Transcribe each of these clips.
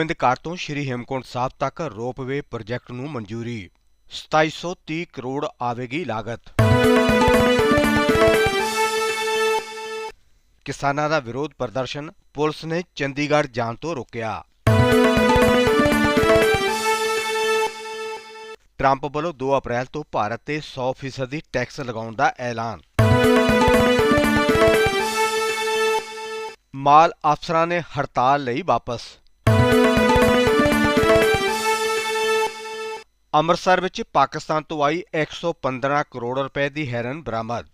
ਗੋਬਿੰਦ ਘਾਟ ਤੋਂ ਸ਼੍ਰੀ ਹੇਮਕੁੰਟ ਸਾਹਿਬ ਤੱਕ ropeway project ਨੂੰ ਮਨਜ਼ੂਰੀ। 2730 ਕਰੋੜ ਆਵੇਗੀ ਲਾਗਤ। ਕਿਸਾਨਾਂ ਦਾ ਵਿਰੋਧ ਪ੍ਰਦਰਸ਼ਨ ਪੁਲਿਸ ਨੇ ਚੰਡੀਗੜ੍ਹ ਜਾਣ ਤੋਂ ਰੋਕਿਆ। ਟਰੰਪ ਵੱਲੋਂ 2 ਅਪ੍ਰੈਲ ਤੋਂ ਭਾਰਤ ਤੇ 100% ਟੈਕਸ ਲਗਾਉਣ ਦਾ ਐਲਾਨ। ਮਾਲ ਅਫਸਰਾਂ ਨੇ ਹੜਤਾਲ ਲਈ ਵਾਪਸ। ਅੰਮ੍ਰਿਤਸਰ ਵਿੱਚ ਪਾਕਿਸਤਾਨ ਤੋਂ ਆਈ 115 ਕਰੋੜ ਰੁਪਏ ਦੀ ਹੈਰਨ ਬਰਾਮਦ।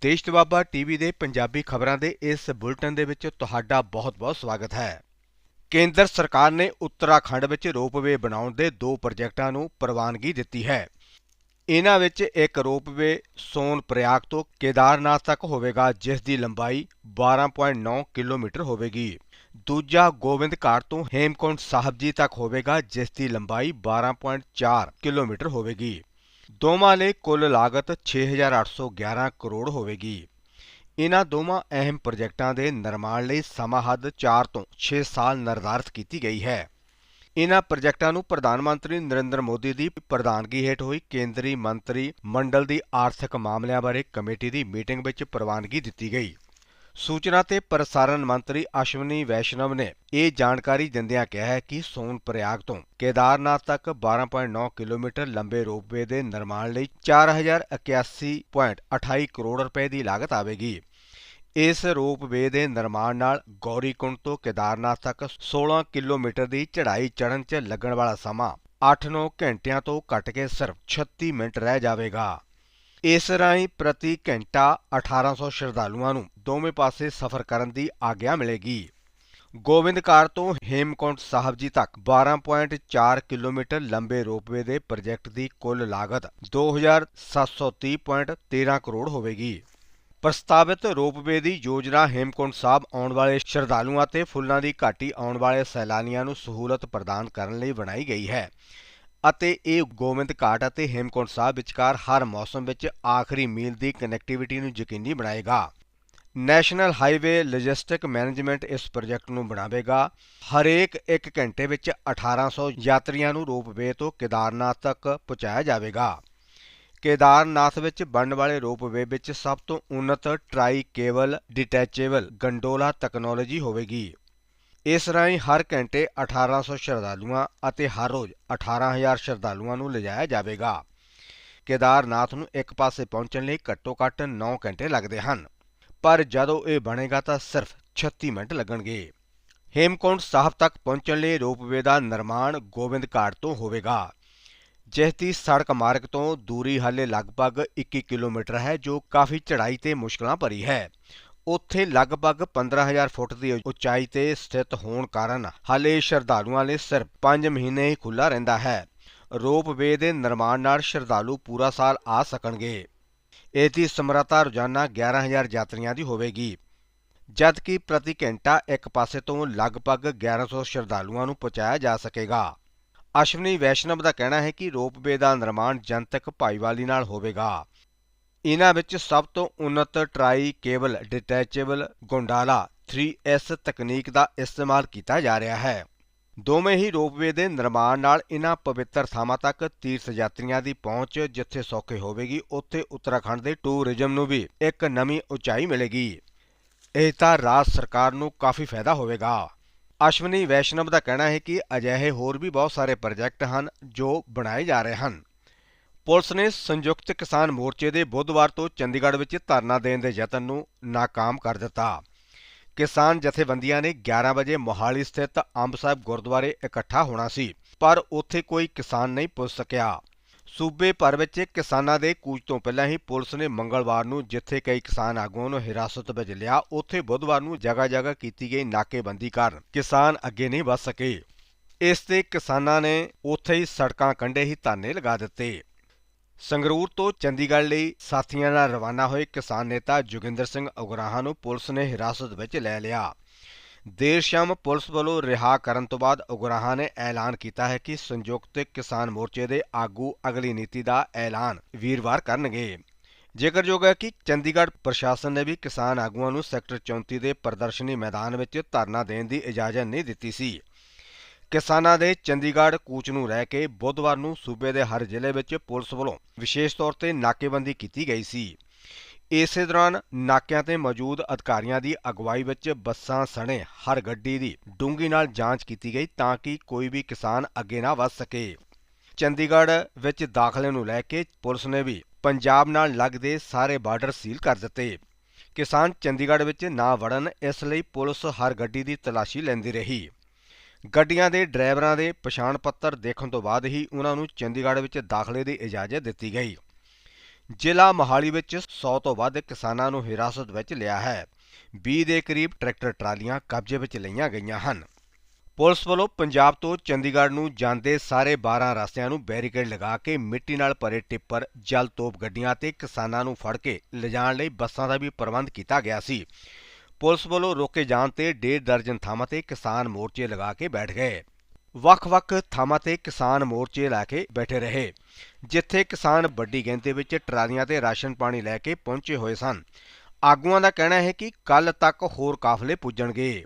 ਦੇਸ਼ ਦਵਾਬਾ ਟੀਵੀ ਦੇ ਪੰਜਾਬੀ ਖਬਰਾਂ ਦੇ ਇਸ ਬੁਲੇਟਿਨ ਦੇ ਵਿੱਚ ਤੁਹਾਡਾ ਬਹੁਤ-ਬਹੁਤ ਸਵਾਗਤ ਹੈ। ਕੇਂਦਰ ਸਰਕਾਰ ਨੇ ਉੱਤਰਾਖੰਡ ਵਿੱਚ ਰੋਪਵੇ ਬਣਾਉਣ ਦੇ ਦੋ ਪ੍ਰੋਜੈਕਟਾਂ ਨੂੰ ਪ੍ਰਵਾਨਗੀ ਦਿੱਤੀ ਹੈ। ਇਹਨਾਂ ਵਿੱਚ ਇੱਕ ਰੋਪਵੇ ਸੋਨ ਪ੍ਰਯਾਗ ਤੋਂ ਕੇਦਾਰਨਾਥ ਤੱਕ ਹੋਵੇਗਾ, ਜਿਸ ਦੀ ਲੰਬਾਈ 12.9 ਕਿਲੋਮੀਟਰ ਹੋਵੇਗੀ। ਦੂਜਾ ਗੋਬਿੰਦ ਘਾਟ ਤੋਂ ਹੇਮਕੁੰਟ ਸਾਹਿਬ ਜੀ ਤੱਕ ਹੋਵੇਗਾ, ਜਿਸ ਦੀ ਲੰਬਾਈ 12.4 ਕਿਲੋਮੀਟਰ ਹੋਵੇਗੀ। ਦੋਵਾਂ ਲਈ ਕੁੱਲ ਲਾਗਤ 6811 ਕਰੋੜ ਹੋਵੇਗੀ। ਇਹਨਾਂ ਦੋਵਾਂ ਅਹਿਮ ਪ੍ਰੋਜੈਕਟਾਂ ਦੇ ਨਿਰਮਾਣ ਲਈ ਸਮਾਂ ਹੱਦ 4 ਤੋਂ 6 ਸਾਲ ਨਿਰਧਾਰਤ ਕੀਤੀ ਗਈ ਹੈ। ਇਹਨਾਂ ਪ੍ਰੋਜੈਕਟਾਂ ਨੂੰ ਪ੍ਰਧਾਨ ਮੰਤਰੀ ਨਰਿੰਦਰ ਮੋਦੀ ਦੀ ਪ੍ਰਧਾਨਗੀ ਹੇਠ ਹੋਈ ਕੇਂਦਰੀ ਮੰਤਰੀ ਮੰਡਲ ਦੀ ਆਰਥਿਕ ਮਾਮਲਿਆਂ ਬਾਰੇ ਕਮੇਟੀ ਦੀ ਮੀਟਿੰਗ ਵਿੱਚ ਪ੍ਰਵਾਨਗੀ ਦਿੱਤੀ ਗਈ। ਸੂਚਨਾ ਤੇ ਪ੍ਰਸਾਰਣ ਮੰਤਰੀ ਅਸ਼ਵਨੀ ਵੈਸ਼ਨਵ ਨੇ ਇਹ ਜਾਣਕਾਰੀ ਦਿੰਦਿਆਂ ਕਿਹਾ ਹੈ ਕਿ ਸੋਨ ਪ੍ਰਯਾਗ ਤੋਂ ਕੇਦਾਰਨਾਥ ਤੱਕ 12.9 ਕਿਲੋਮੀਟਰ ਲੰਬੇ ਰੋਪਵੇ ਦੇ ਨਿਰਮਾਣ ਲਈ 4081.28 ਕਰੋੜ ਰੁਪਏ ਦੀ ਲਾਗਤ ਆਵੇਗੀ। ਇਸ ਰੋਪਵੇ ਦੇ ਨਿਰਮਾਣ ਨਾਲ ਗੌਰੀਕੁੰਡ ਤੋਂ ਕੇਦਾਰਨਾਥ ਤੱਕ 16 ਕਿਲੋਮੀਟਰ ਦੀ ਚੜ੍ਹਾਈ ਚੜ੍ਹਨ 'ਚ ਲੱਗਣ ਵਾਲਾ ਸਮਾਂ 8-9 ਘੰਟਿਆਂ ਤੋਂ ਘੱਟ ਕੇ ਸਿਰਫ 36 ਮਿੰਟ ਰਹਿ ਜਾਵੇਗਾ। ਇਸ ਰਾਹੀਂ ਪ੍ਰਤੀ ਘੰਟਾ 1800 ਸ਼ਰਧਾਲੂਆਂ ਨੂੰ ਦੋਵੇਂ ਪਾਸੇ ਸਫ਼ਰ ਕਰਨ ਦੀ ਆਗਿਆ ਮਿਲੇਗੀ। ਗੋਬਿੰਦਕਾਰ ਤੋਂ ਹੇਮਕੁੰਟ ਸਾਹਿਬ ਜੀ ਤੱਕ 12.4 ਕਿਲੋਮੀਟਰ ਲੰਬੇ ਰੋਪਵੇ ਦੇ ਪ੍ਰੋਜੈਕਟ ਦੀ ਕੁੱਲ ਲਾਗਤ 2730.13 ਕਰੋੜ ਹੋਵੇਗੀ। ਪ੍ਰਸਤਾਵਿਤ ਰੋਪਵੇ ਦੀ ਯੋਜਨਾ ਹੇਮਕੁੰਟ ਸਾਹਿਬ ਆਉਣ ਵਾਲੇ ਸ਼ਰਧਾਲੂਆਂ ਤੇ ਫੁੱਲਾਂ ਦੀ ਘਾਟੀ ਆਉਣ ਵਾਲੇ ਸੈਲਾਨੀਆਂ ਨੂੰ ਸਹੂਲਤ ਪ੍ਰਦਾਨ ਕਰਨ ਲਈ ਬਣਾਈ ਗਈ ਹੈ। ਅਤੇ ਇਹ ਗੋਬਿੰਦ ਘਾਟ ਅਤੇ ਹੇਮਕੁੰਟ ਸਾਹਿਬ ਵਿਚਕਾਰ ਹਰ ਮੌਸਮ ਵਿੱਚ ਆਖਰੀ ਮੀਲ ਦੀ ਕਨੈਕਟੀਵਿਟੀ ਨੂੰ ਯਕੀਨੀ ਬਣਾਏਗਾ। ਨੈਸ਼ਨਲ ਹਾਈਵੇ ਲੌਜਿਸਟਿਕ ਮੈਨੇਜਮੈਂਟ ਇਸ ਪ੍ਰੋਜੈਕਟ ਨੂੰ ਬਣਾਵੇਗਾ। ਹਰੇਕ 1 ਘੰਟੇ ਵਿੱਚ 1800 ਯਾਤਰੀਆਂ ਨੂੰ ਰੋਪਵੇ ਤੋਂ ਕੇਦਾਰਨਾਥ ਤੱਕ ਪਹੁੰਚਾਇਆ ਜਾਵੇਗਾ। ਕੇਦਾਰਨਾਥ ਵਿੱਚ ਬਣਨ ਵਾਲੇ ਰੋਪਵੇ ਵਿੱਚ ਸਭ ਤੋਂ ਉન્નਤ tri cable detachable gondola technology ਹੋਵੇਗੀ। ਇਸ ਰਾਹੀਂ ਹਰ ਘੰਟੇ 1800 ਸ਼ਰਧਾਲੂਆਂ ਅਤੇ ਹਰ ਰੋਜ਼ 18000 ਸ਼ਰਧਾਲੂਆਂ ਨੂੰ ਲਿਜਾਇਆ ਜਾਵੇਗਾ। ਕੇਦਾਰਨਾਥ ਨੂੰ ਇੱਕ ਪਾਸੇ ਪਹੁੰਚਣ ਲਈ ਘੱਟੋ-ਘੱਟ 9 ਘੰਟੇ ਲੱਗਦੇ ਹਨ। ਪਰ ਜਦੋਂ ਇਹ ਬਣੇਗਾ ਤਾਂ ਸਿਰਫ 36 ਮਿੰਟ ਲੱਗਣਗੇ। ਹੇਮਕੁੰਟ ਸਾਹਿਬ ਤੱਕ ਪਹੁੰਚਣ ਲਈ ਰੋਪਵੇ ਦਾ ਨਿਰਮਾਣ ਗੋਬਿੰਦ ਘਾਟ ਤੋਂ ਹੋਵੇਗਾ। ਜਿਸ ਦੀ ਸੜਕ ਮਾਰਗ ਤੋਂ ਦੂਰੀ ਹਾਲੇ ਲਗਭਗ 21 ਕਿਲੋਮੀਟਰ ਹੈ, ਜੋ ਕਾਫੀ ਚੜ੍ਹਾਈ ਤੇ ਮੁਸ਼ਕਲਾਂ ਭਰੀ ਹੈ। ਉੱਥੇ ਲਗਭਗ 15000 ਫੁੱਟ ਦੀ ਉਚਾਈ ਤੇ ਸਥਿਤ ਹੋਣ ਕਾਰਨ ਹਾਲੇ ਸ਼ਰਧਾਲੂਆਂ ਲਈ ਸਿਰਫ 5 ਮਹੀਨੇ ਹੀ ਖੁੱਲਾ ਰਹਿੰਦਾ ਹੈ। ਰੋਪਵੇ ਦੇ ਨਿਰਮਾਣ ਨਾਲ ਸ਼ਰਧਾਲੂ ਪੂਰਾ ਸਾਲ ਆ ਸਕਣਗੇ। ਇਸ ਦੀ ਸਮਰੱਥਾ ਰੋਜ਼ਾਨਾ 11000 ਯਾਤਰੀਆਂ ਦੀ ਹੋਵੇਗੀ। ਜਦਕਿ ਪ੍ਰਤੀ ਘੰਟਾ ਇੱਕ ਪਾਸੇ ਤੋਂ ਲਗਭਗ 1100 ਸ਼ਰਧਾਲੂਆਂ ਨੂੰ ਪਹੁੰਚਾਇਆ ਜਾ ਸਕੇਗਾ। ਅਸ਼ਵਨੀ ਵੈਸ਼ਨਵ ਦਾ ਕਹਿਣਾ ਹੈ ਕਿ ਰੋਪਵੇ ਦਾ ਨਿਰਮਾਣ ਜਨਤਕ ਭਾਈਵਾਲੀ ਨਾਲ ਹੋਵੇਗਾ। ਇਹਨਾਂ ਵਿੱਚ ਸਭ ਤੋਂ ਉન્નਤ ਟਰਾਈ ਕੇਬਲ, ਡਿਟੈਚੇਬਲ, ਗੋਂਡਾਲਾ 3S ਤਕਨੀਕ ਦਾ ਇਸਤੇਮਾਲ ਕੀਤਾ ਜਾ ਰਿਹਾ ਹੈ। ਦੋਵੇਂ ਹੀ ਰੋਪਵੇ ਦੇ ਨਿਰਮਾਣ ਨਾਲ ਇਹਨਾਂ ਪਵਿੱਤਰ ਥਾਵਾਂ ਤੱਕ ਤੀਰਥ ਯਾਤਰੀਆਂ ਦੀ ਪਹੁੰਚ ਜਿੱਥੇ ਸੌਖੇ ਹੋਵੇਗੀ, ਉੱਥੇ ਉੱਤਰਾਖੰਡ ਦੇ ਟੂਰਿਜ਼ਮ ਨੂੰ ਵੀ ਇੱਕ ਨਵੀਂ ਉਚਾਈ ਮਿਲੇਗੀ। ਇਹ ਤਾਂ ਰਾਜ ਸਰਕਾਰ ਨੂੰ ਕਾਫੀ ਫਾਇਦਾ ਹੋਵੇਗਾ। ਅਸ਼ਵਨੀ ਵੈਸ਼ਨਵ ਦਾ ਕਹਿਣਾ ਹੈ ਕਿ ਅਜਿਹੇ ਹੋਰ ਵੀ ਬਹੁਤ ਸਾਰੇ ਪ੍ਰੋਜੈਕਟ ਹਨ ਜੋ ਬਣਾਏ ਜਾ ਰਹੇ ਹਨ। ਪੁਲਿਸ ਨੇ ਸੰਯੁਕਤ ਕਿਸਾਨ ਮੋਰਚੇ ਦੇ ਬੁੱਧਵਾਰ ਤੋਂ ਚੰਡੀਗੜ੍ਹ ਵਿੱਚ ਧਰਨਾ ਦੇਣ ਦੇ ਯਤਨ ਨੂੰ ਨਾਕਾਮ ਕਰ ਦਿੱਤਾ। ਕਿਸਾਨ ਜਥੇਬੰਦੀਆਂ ਨੇ 11 ਵਜੇ ਮੋਹਾਲੀ ਸਥਿਤ ਅੰਬ ਸਾਹਿਬ ਗੁਰਦੁਆਰੇ ਇਕੱਠਾ ਹੋਣਾ ਸੀ, ਪਰ ਉੱਥੇ ਕੋਈ ਕਿਸਾਨ ਨਹੀਂ ਪੁੱਜ ਸਕਿਆ। ਸੂਬੇ ਭਰ ਵਿੱਚ ਕਿਸਾਨਾਂ ਦੇ ਕੂਚ ਤੋਂ ਪਹਿਲਾਂ ਹੀ ਪੁਲਿਸ ਨੇ ਮੰਗਲਵਾਰ ਨੂੰ ਜਿੱਥੇ ਕਈ ਕਿਸਾਨ ਆਗੂਆਂ ਨੂੰ ਹਿਰਾਸਤ ਵਿੱਚ ਲਿਆ, ਉੱਥੇ ਬੁੱਧਵਾਰ ਨੂੰ ਜਗ੍ਹਾ ਜਗ੍ਹਾ ਕੀਤੀ ਗਈ ਨਾਕੇਬੰਦੀ ਕਾਰਨ। ਕਿਸਾਨ ਅੱਗੇ ਨਹੀਂ ਵਧ ਸਕੇ। ਇਸ ਤੇ ਕਿਸਾਨਾਂ ਨੇ ਉੱਥੇ ਹੀ ਸੜਕਾਂ ਕੰਢੇ ਹੀ ਧਰਨੇ ਲਗਾ ਦਿੱਤੇ। ਸੰਗਰੂਰ ਤੋਂ ਚੰਡੀਗੜ੍ਹ ਲਈ ਸਾਥੀਆਂ ਨਾਲ ਰਵਾਨਾ ਹੋਏ ਕਿਸਾਨ ਨੇਤਾ ਜੋਗਿੰਦਰ ਸਿੰਘ ਉਗਰਾਹਾਂ ਨੂੰ ਪੁਲਿਸ ਨੇ ਹਿਰਾਸਤ ਵਿੱਚ ਲੈ ਲਿਆ। ਦੇਰ ਸ਼ਾਮ ਪੁਲਿਸ ਵੱਲੋਂ ਰਿਹਾ ਕਰਨ ਤੋਂ ਬਾਅਦ ਉਗਰਾਹਾਂ ਨੇ ਐਲਾਨ ਕੀਤਾ ਹੈ ਕਿ ਸੰਯੁਕਤ ਕਿਸਾਨ ਮੋਰਚੇ ਦੇ ਆਗੂ ਅਗਲੀ ਨੀਤੀ ਦਾ ਐਲਾਨ ਵੀਰਵਾਰ ਕਰਨਗੇ। ਜ਼ਿਕਰਯੋਗ ਹੈ ਕਿ ਚੰਡੀਗੜ੍ਹ ਪ੍ਰਸ਼ਾਸਨ ਨੇ ਵੀ ਕਿਸਾਨ ਆਗੂਆਂ ਨੂੰ ਸੈਕਟਰ 34 ਦੇ ਪ੍ਰਦਰਸ਼ਨੀ ਮੈਦਾਨ ਵਿੱਚ ਧਰਨਾ ਦੇਣ ਦੀ ਇਜਾਜ਼ਤ ਨਹੀਂ ਦਿੱਤੀ ਸੀ। ਕਿਸਾਨਾਂ ਦੇ ਚੰਡੀਗੜ੍ਹ ਕੂਚ ਨੂੰ ਰਹਿ ਕੇ ਬੁੱਧਵਾਰ ਨੂੰ ਸੂਬੇ ਦੇ ਹਰ ਜ਼ਿਲ੍ਹੇ ਵਿੱਚ ਪੁਲਿਸ ਵੱਲੋਂ ਵਿਸ਼ੇਸ਼ ਤੌਰ ਤੇ ਨਾਕੇਬੰਦੀ ਕੀਤੀ ਗਈ ਸੀ। ਇਸੇ ਦੌਰਾਨ ਨਾਕਿਆਂ ਤੇ ਮੌਜੂਦ ਅਧਿਕਾਰੀਆਂ ਦੀ ਅਗਵਾਈ ਵਿੱਚ ਬੱਸਾਂ ਸਣੇ ਹਰ ਗੱਡੀ ਦੀ ਡੂੰਗੀ ਨਾਲ ਜਾਂਚ ਕੀਤੀ ਗਈ ਤਾਂ ਕਿ ਕੋਈ ਵੀ ਕਿਸਾਨ ਅੱਗੇ ਨਾ ਵਧ ਸਕੇ। ਚੰਡੀਗੜ੍ਹ ਵਿੱਚ ਦਾਖਲੇ ਨੂੰ ਲੈ ਕੇ ਪੁਲਿਸ ਨੇ ਵੀ ਪੰਜਾਬ ਨਾਲ ਲੱਗਦੇ ਸਾਰੇ ਬਾਰਡਰ ਸੀਲ ਕਰ ਦਿੱਤੇ। ਕਿਸਾਨ ਚੰਡੀਗੜ੍ਹ ਵਿੱਚ ਨਾ ਵੜਨ ਇਸ ਲਈ ਪੁਲਿਸ ਹਰ ਗੱਡੀ ਦੀ ਤਲਾਸ਼ੀ ਲੈਂਦੀ ਰਹੀ। ਗੱਡੀਆਂ ਦੇ ਡਰਾਈਵਰਾਂ ਦੇ ਪਛਾਣ ਪੱਤਰ ਦੇਖਣ ਤੋਂ ਬਾਅਦ ਹੀ ਉਹਨਾਂ ਨੂੰ ਚੰਡੀਗੜ੍ਹ ਵਿੱਚ ਦਾਖਲੇ ਦੀ ਇਜਾਜ਼ਤ ਦਿੱਤੀ ਗਈ। ਜ਼ਿਲ੍ਹਾ ਮੋਹਾਲੀ ਵਿੱਚ 100 ਤੋਂ ਵੱਧ ਕਿਸਾਨਾਂ ਨੂੰ ਹਿਰਾਸਤ ਵਿੱਚ ਲਿਆ ਹੈ। 20 ਦੇ ਕਰੀਬ ਟਰੈਕਟਰ ਟਰਾਲੀਆਂ ਕਬਜ਼ੇ ਵਿੱਚ ਲਈਆਂ ਗਈਆਂ ਹਨ। ਪੁਲਿਸ ਵੱਲੋਂ ਪੰਜਾਬ ਤੋਂ ਚੰਡੀਗੜ੍ਹ ਨੂੰ ਜਾਂਦੇ ਸਾਰੇ 12 ਰਸਤਿਆਂ ਨੂੰ ਬੈਰੀਕੇਡ ਲਗਾ ਕੇ ਮਿੱਟੀ ਨਾਲ ਭਰੇ ਟਿੱਪਰ, ਜਲ ਤੋਪ ਗੱਡੀਆਂ ਤੇ ਕਿਸਾਨਾਂ ਨੂੰ ਫੜ ਕੇ ਲਿਜਾਣ ਲਈ ਬੱਸਾਂ ਦਾ ਵੀ ਪ੍ਰਬੰਧ ਕੀਤਾ ਗਿਆ ਸੀ। ਪੁਲਿਸ ਵੱਲੋਂ ਰੋਕੇ ਜਾਣ ਤੇ ਡੇਢ ਦਰਜਨ ਥਾਵਾਂ ਤੇ ਕਿਸਾਨ ਮੋਰਚੇ ਲਗਾ ਕੇ ਬੈਠ ਗਏ। ਵੱਖ-ਵੱਖ ਥਾਵਾਂ ਤੇ ਕਿਸਾਨ ਮੋਰਚੇ ਲਾ ਕੇ ਬੈਠੇ ਰਹੇ, ਜਿੱਥੇ ਕਿਸਾਨ ਵੱਡੀ ਗਿਣਤੀ ਵਿੱਚ ਟਰਾਲੀਆਂ ਤੇ ਰਾਸ਼ਨ ਪਾਣੀ ਲੈ ਕੇ ਪਹੁੰਚੇ ਹੋਏ ਸਨ। ਆਗੂਆਂ ਦਾ ਕਹਿਣਾ ਹੈ ਕਿ ਕੱਲ ਤੱਕ ਹੋਰ ਕਾਫਲੇ ਪੁੱਜਣਗੇ।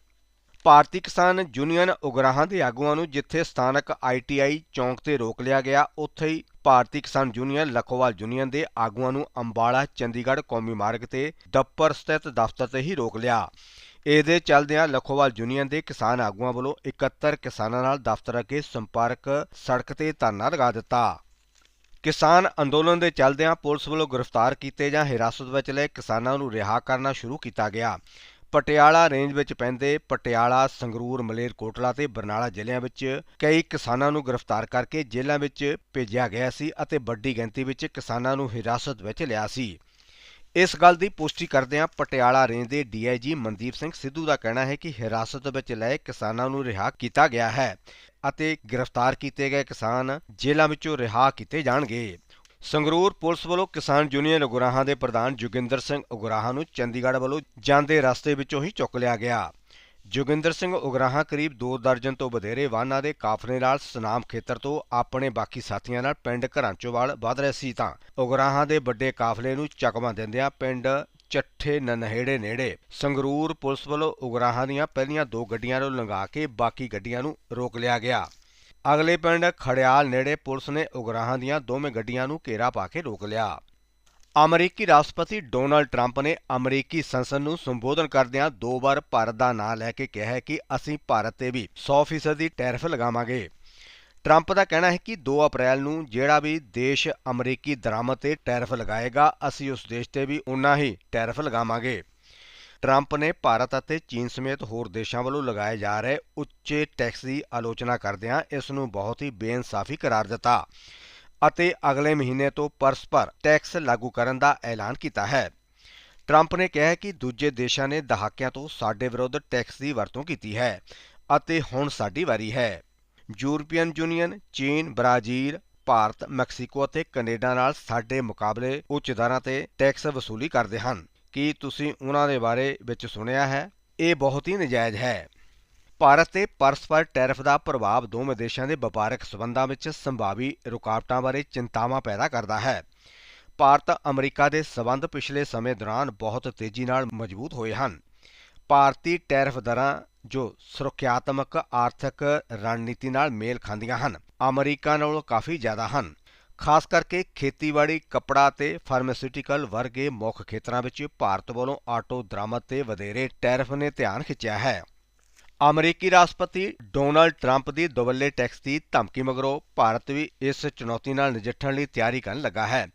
ਭਾਰਤੀ ਕਿਸਾਨ ਯੂਨੀਅਨ ਉਗਰਾਹਾਂ ਦੇ ਆਗੂਆਂ ਨੂੰ ਜਿੱਥੇ ਸਥਾਨਕ ਆਈਟੀਆਈ ਚੌਂਕ ਤੇ ਰੋਕ ਲਿਆ ਗਿਆ, ਉੱਥੇ ਹੀ ਭਾਰਤੀ ਕਿਸਾਨ ਯੂਨੀਅਨ ਲਖੋਵਾਲ ਯੂਨੀਅਨ ਦੇ ਆਗੂਆਂ ਨੂੰ ਅੰਬਾਲਾ, ਚੰਡੀਗੜ੍ਹ ਕੌਮੀ ਮਾਰਗ ਤੇ ਦੱਪਰ ਸਥਿਤ ਦਫ਼ਤਰ ਤੇ ਹੀ ਰੋਕ ਲਿਆ। ਇਸ ਦੇ ਚੱਲਦਿਆਂ ਲਖੋਵਾਲ ਯੂਨੀਅਨ ਦੇ ਕਿਸਾਨ ਆਗੂਆਂ ਵੱਲੋਂ 71 ਕਿਸਾਨਾਂ ਨਾਲ ਦਫ਼ਤਰ ਅੱਗੇ ਸੰਪਰਕ ਸੜਕ ਤੇ ਧਰਨਾ ਲਗਾ ਦਿੱਤਾ। ਕਿਸਾਨ ਅੰਦੋਲਨ ਦੇ ਚੱਲਦਿਆਂ ਪੁਲਿਸ ਵੱਲੋਂ ਗ੍ਰਿਫਤਾਰ ਕੀਤੇ ਜਾਂ ਹਿਰਾਸਤ ਵਿੱਚ ਲਏ ਕਿਸਾਨਾਂ ਨੂੰ ਰਿਹਾ ਕਰਨਾ ਸ਼ੁਰੂ ਕੀਤਾ ਗਿਆ। ਪਟਿਆਲਾ ਰੇਂਜ ਵਿੱਚ ਪੈਂਦੇ ਪਟਿਆਲਾ, ਸੰਗਰੂਰ ਮਲੇਰਕੋਟਲਾ ਤੇ ਬਰਨਾਲਾ ਜ਼ਿਲ੍ਹਿਆਂ ਵਿੱਚ ਕਈ ਕਿਸਾਨਾਂ ਨੂੰ ਗ੍ਰਿਫਤਾਰ ਕਰਕੇ ਜੇਲ੍ਹਾਂ ਵਿੱਚ ਭੇਜਿਆ ਗਿਆ ਸੀ ਅਤੇ ਵੱਡੀ ਗਿਣਤੀ ਵਿੱਚ ਕਿਸਾਨਾਂ ਨੂੰ ਹਿਰਾਸਤ ਵਿੱਚ ਲਿਆ ਸੀ। ਇਸ ਗੱਲ ਦੀ ਪੁਸ਼ਟੀ ਕਰਦਿਆਂ ਪਟਿਆਲਾ ਰੇਂਜ ਦੇ ਡੀਆਈਜੀ ਮਨਦੀਪ ਸਿੰਘ ਸਿੱਧੂ ਦਾ ਕਹਿਣਾ ਹੈ ਕਿ ਹਿਰਾਸਤ ਵਿੱਚ ਲਏ ਕਿਸਾਨਾਂ ਨੂੰ ਰਿਹਾ ਕੀਤਾ ਗਿਆ ਹੈ ਅਤੇ ਗ੍ਰਿਫਤਾਰ ਕੀਤੇ ਗਏ ਕਿਸਾਨ ਜੇਲ੍ਹਾਂ ਵਿੱਚੋਂ ਰਿਹਾ ਕੀਤੇ ਜਾਣਗੇ। ਸੰਗਰੂਰ ਪੁਲਿਸ ਵੱਲੋਂ ਕਿਸਾਨ ਯੂਨੀਅਨ ਉਗਰਾਹਾਂ ਦੇ ਪ੍ਰਧਾਨ ਜੋਗਿੰਦਰ ਸਿੰਘ ਉਗਰਾਹਾਂ ਨੂੰ ਚੰਡੀਗੜ੍ਹ ਵੱਲੋਂ ਜਾਂਦੇ ਰਸਤੇ ਵਿੱਚੋਂ ਹੀ ਚੁੱਕ ਲਿਆ ਗਿਆ। ਜੋਗਿੰਦਰ ਸਿੰਘ ਉਗਰਾਹਾਂ ਕਰੀਬ 2 ਦਰਜਨ ਤੋਂ ਵਧੇਰੇ ਵਾਹਨਾਂ ਦੇ ਕਾਫਲੇ ਨਾਲ ਸਨਾਮ ਖੇਤਰ ਤੋਂ ਆਪਣੇ ਬਾਕੀ ਸਾਥੀਆਂ ਨਾਲ ਪਿੰਡ ਘਰਾਂਚੋਵਾਲ ਵੱਧ ਰਹੇ ਸੀ ਤਾਂ ਉਗਰਾਹਾਂ ਦੇ ਵੱਡੇ ਕਾਫਲੇ ਨੂੰ ਚਕਮਾ ਦਿੰਦਿਆਂ ਪਿੰਡ ਚੱਠੇ ਨਨਹੇੜੇ ਨੇੜੇ ਸੰਗਰੂਰ ਪੁਲਿਸ ਵੱਲੋਂ ਉਗਰਾਹਾਂ ਦੀਆਂ ਪਹਿਲੀਆਂ ਦੋ ਗੱਡੀਆਂ ਨੂੰ ਲੰਘਾ ਕੇ ਬਾਕੀ ਗੱਡੀਆਂ ਨੂੰ ਰੋਕ ਲਿਆ ਗਿਆ। ਅਗਲੇ ਪਿੰਡ ਖੜਿਆਲ ਨੇੜੇ ਪੁਲਿਸ ਨੇ ਉਗਰਾਹਾਂ ਦੀਆਂ ਦੋਵੇਂ ਗੱਡੀਆਂ ਨੂੰ ਘੇਰਾ ਪਾ ਕੇ ਰੋਕ ਲਿਆ। ਅਮਰੀਕੀ ਰਾਸ਼ਟਰਪਤੀ ਡੋਨਲਡ ਟਰੰਪ ਨੇ ਅਮਰੀਕੀ ਸੰਸਦ ਨੂੰ ਸੰਬੋਧਨ ਕਰਦਿਆਂ ਦੋ ਵਾਰ ਭਾਰਤ ਦਾ ਨਾਂ ਲੈ ਕੇ ਕਿਹਾ ਹੈ ਕਿ ਅਸੀਂ ਭਾਰਤ ਤੇ ਵੀ 100% ਦੀ ਟੈਰਿਫ ਲਗਾਵਾਂਗੇ। ਟਰੰਪ ਦਾ ਕਹਿਣਾ ਹੈ ਕਿ 2 ਅਪ੍ਰੈਲ ਨੂੰ ਜਿਹੜਾ ਵੀ ਦੇਸ਼ ਅਮਰੀਕੀ ਦਰਾਮਦ ਤੇ ਟੈਰਿਫ ਲਗਾਏਗਾ, ਅਸੀਂ ਉਸ ਦੇਸ਼ ਤੇ ਵੀ ਉਨਾ ਹੀ ਟੈਰਿਫ ਲਗਾਵਾਂਗੇ। ਟਰੰਪ ਨੇ ਭਾਰਤ ਅਤੇ ਚੀਨ ਸਮੇਤ ਹੋਰ ਦੇਸ਼ਾਂ ਵੱਲੋਂ ਲਗਾਏ ਜਾ ਰਹੇ ਉੱਚੇ ਟੈਕਸ ਦੀ ਆਲੋਚਨਾ ਕਰਦਿਆਂ ਇਸ ਨੂੰ ਬਹੁਤ ਹੀ ਬੇਇਨਸਾਫੀ ਕਰਾਰ ਦਿੱਤਾ। ਅਤੇ ਅਗਲੇ ਮਹੀਨੇ ਤੋਂ ਪਰਸਪਰ ਟੈਕਸ ਲਾਗੂ ਕਰਨ ਦਾ ਐਲਾਨ ਕੀਤਾ ਹੈ। ਟਰੰਪ ਨੇ ਕਿਹਾ ਕਿ ਦੂਜੇ ਦੇਸ਼ਾਂ ਨੇ ਦਹਾਕਿਆਂ ਤੋਂ ਸਾਡੇ ਵਿਰੁੱਧ ਟੈਕਸ ਦੀ ਵਰਤੋਂ ਕੀਤੀ ਹੈ ਅਤੇ ਹੁਣ ਸਾਡੀ ਵਾਰੀ ਹੈ। ਯੂਰਪੀਅਨ ਯੂਨੀਅਨ, ਚੀਨ, ਬ੍ਰਾਜ਼ੀਲ, ਭਾਰਤ, ਮੈਕਸੀਕੋ ਅਤੇ ਕੈਨੇਡਾ ਨਾਲ ਸਾਡੇ ਮੁਕਾਬਲੇ ਉੱਚ ਦਰਾਂ ਤੇ ਟੈਕਸ ਵਸੂਲੀ ਕਰਦੇ ਹਨ। ਕੀ ਤੁਸੀਂ ਉਹਨਾਂ ਦੇ ਬਾਰੇ ਵਿੱਚ ਸੁਣਿਆ ਹੈ? ਇਹ ਬਹੁਤ ਹੀ ਨਜਾਇਜ਼ ਹੈ। ਭਾਰਤ ਤੇ ਪਰਸਪਰ ਟੈਰਿਫ ਦਾ ਪ੍ਰਭਾਵ ਦੋਵੇਂ ਦੇਸ਼ਾਂ ਦੇ ਵਪਾਰਕ ਸਬੰਧਾਂ ਵਿੱਚ ਸੰਭਾਵੀ ਰੁਕਾਵਟਾਂ ਬਾਰੇ ਚਿੰਤਾਵਾਂ ਪੈਦਾ ਕਰਦਾ ਹੈ। ਭਾਰਤ, ਅਮਰੀਕਾ ਦੇ ਸਬੰਧ ਪਿਛਲੇ ਸਮੇਂ ਦੌਰਾਨ ਬਹੁਤ ਤੇਜ਼ੀ ਨਾਲ ਮਜ਼ਬੂਤ ਹੋਏ ਹਨ। ਭਾਰਤੀ ਟੈਰਿਫ ਦਰਾਂ ਜੋ ਸੁਰੱਖਿਆਤਮਕ, ਆਰਥਿਕ ਰਣਨੀਤੀ ਨਾਲ ਮੇਲ ਖਾਂਦੀਆਂ ਹਨ, ਅਮਰੀਕਾ ਨਾਲੋਂ ਕਾਫੀ ਜ਼ਿਆਦਾ ਹਨ। ਖਾਸ ਕਰਕੇ ਖੇਤੀਬਾੜੀ, ਕੱਪੜਾ ਤੇ ਫਾਰਮਾਸਿਊਟੀਕਲ ਵਰਗੇ ਮੁੱਖ ਖੇਤਰਾਂ ਵਿੱਚ ਭਾਰਤ ਵੱਲੋਂ ਆਟੋ ਦਰਾਮਦ ਤੇ ਵਧੇਰੇ ਟੈਰਿਫ ਨੇ ਧਿਆਨ ਖਿੱਚਿਆ ਹੈ। ਅਮਰੀਕੀ ਰਾਸ਼ਟਰਪਤੀ ਡੋਨਲਡ ਟਰੰਪ ਦੀ ਦੁਵੱਲੇ ਟੈਕਸ ਦੀ ਧਮਕੀ ਮਗਰੋਂ ਭਾਰਤ ਵੀ ਇਸ ਚੁਣੌਤੀ ਨਾਲ ਨਜਿੱਠਣ ਲਈ ਤਿਆਰੀ ਕਰਨ ਲੱਗਾ ਹੈ।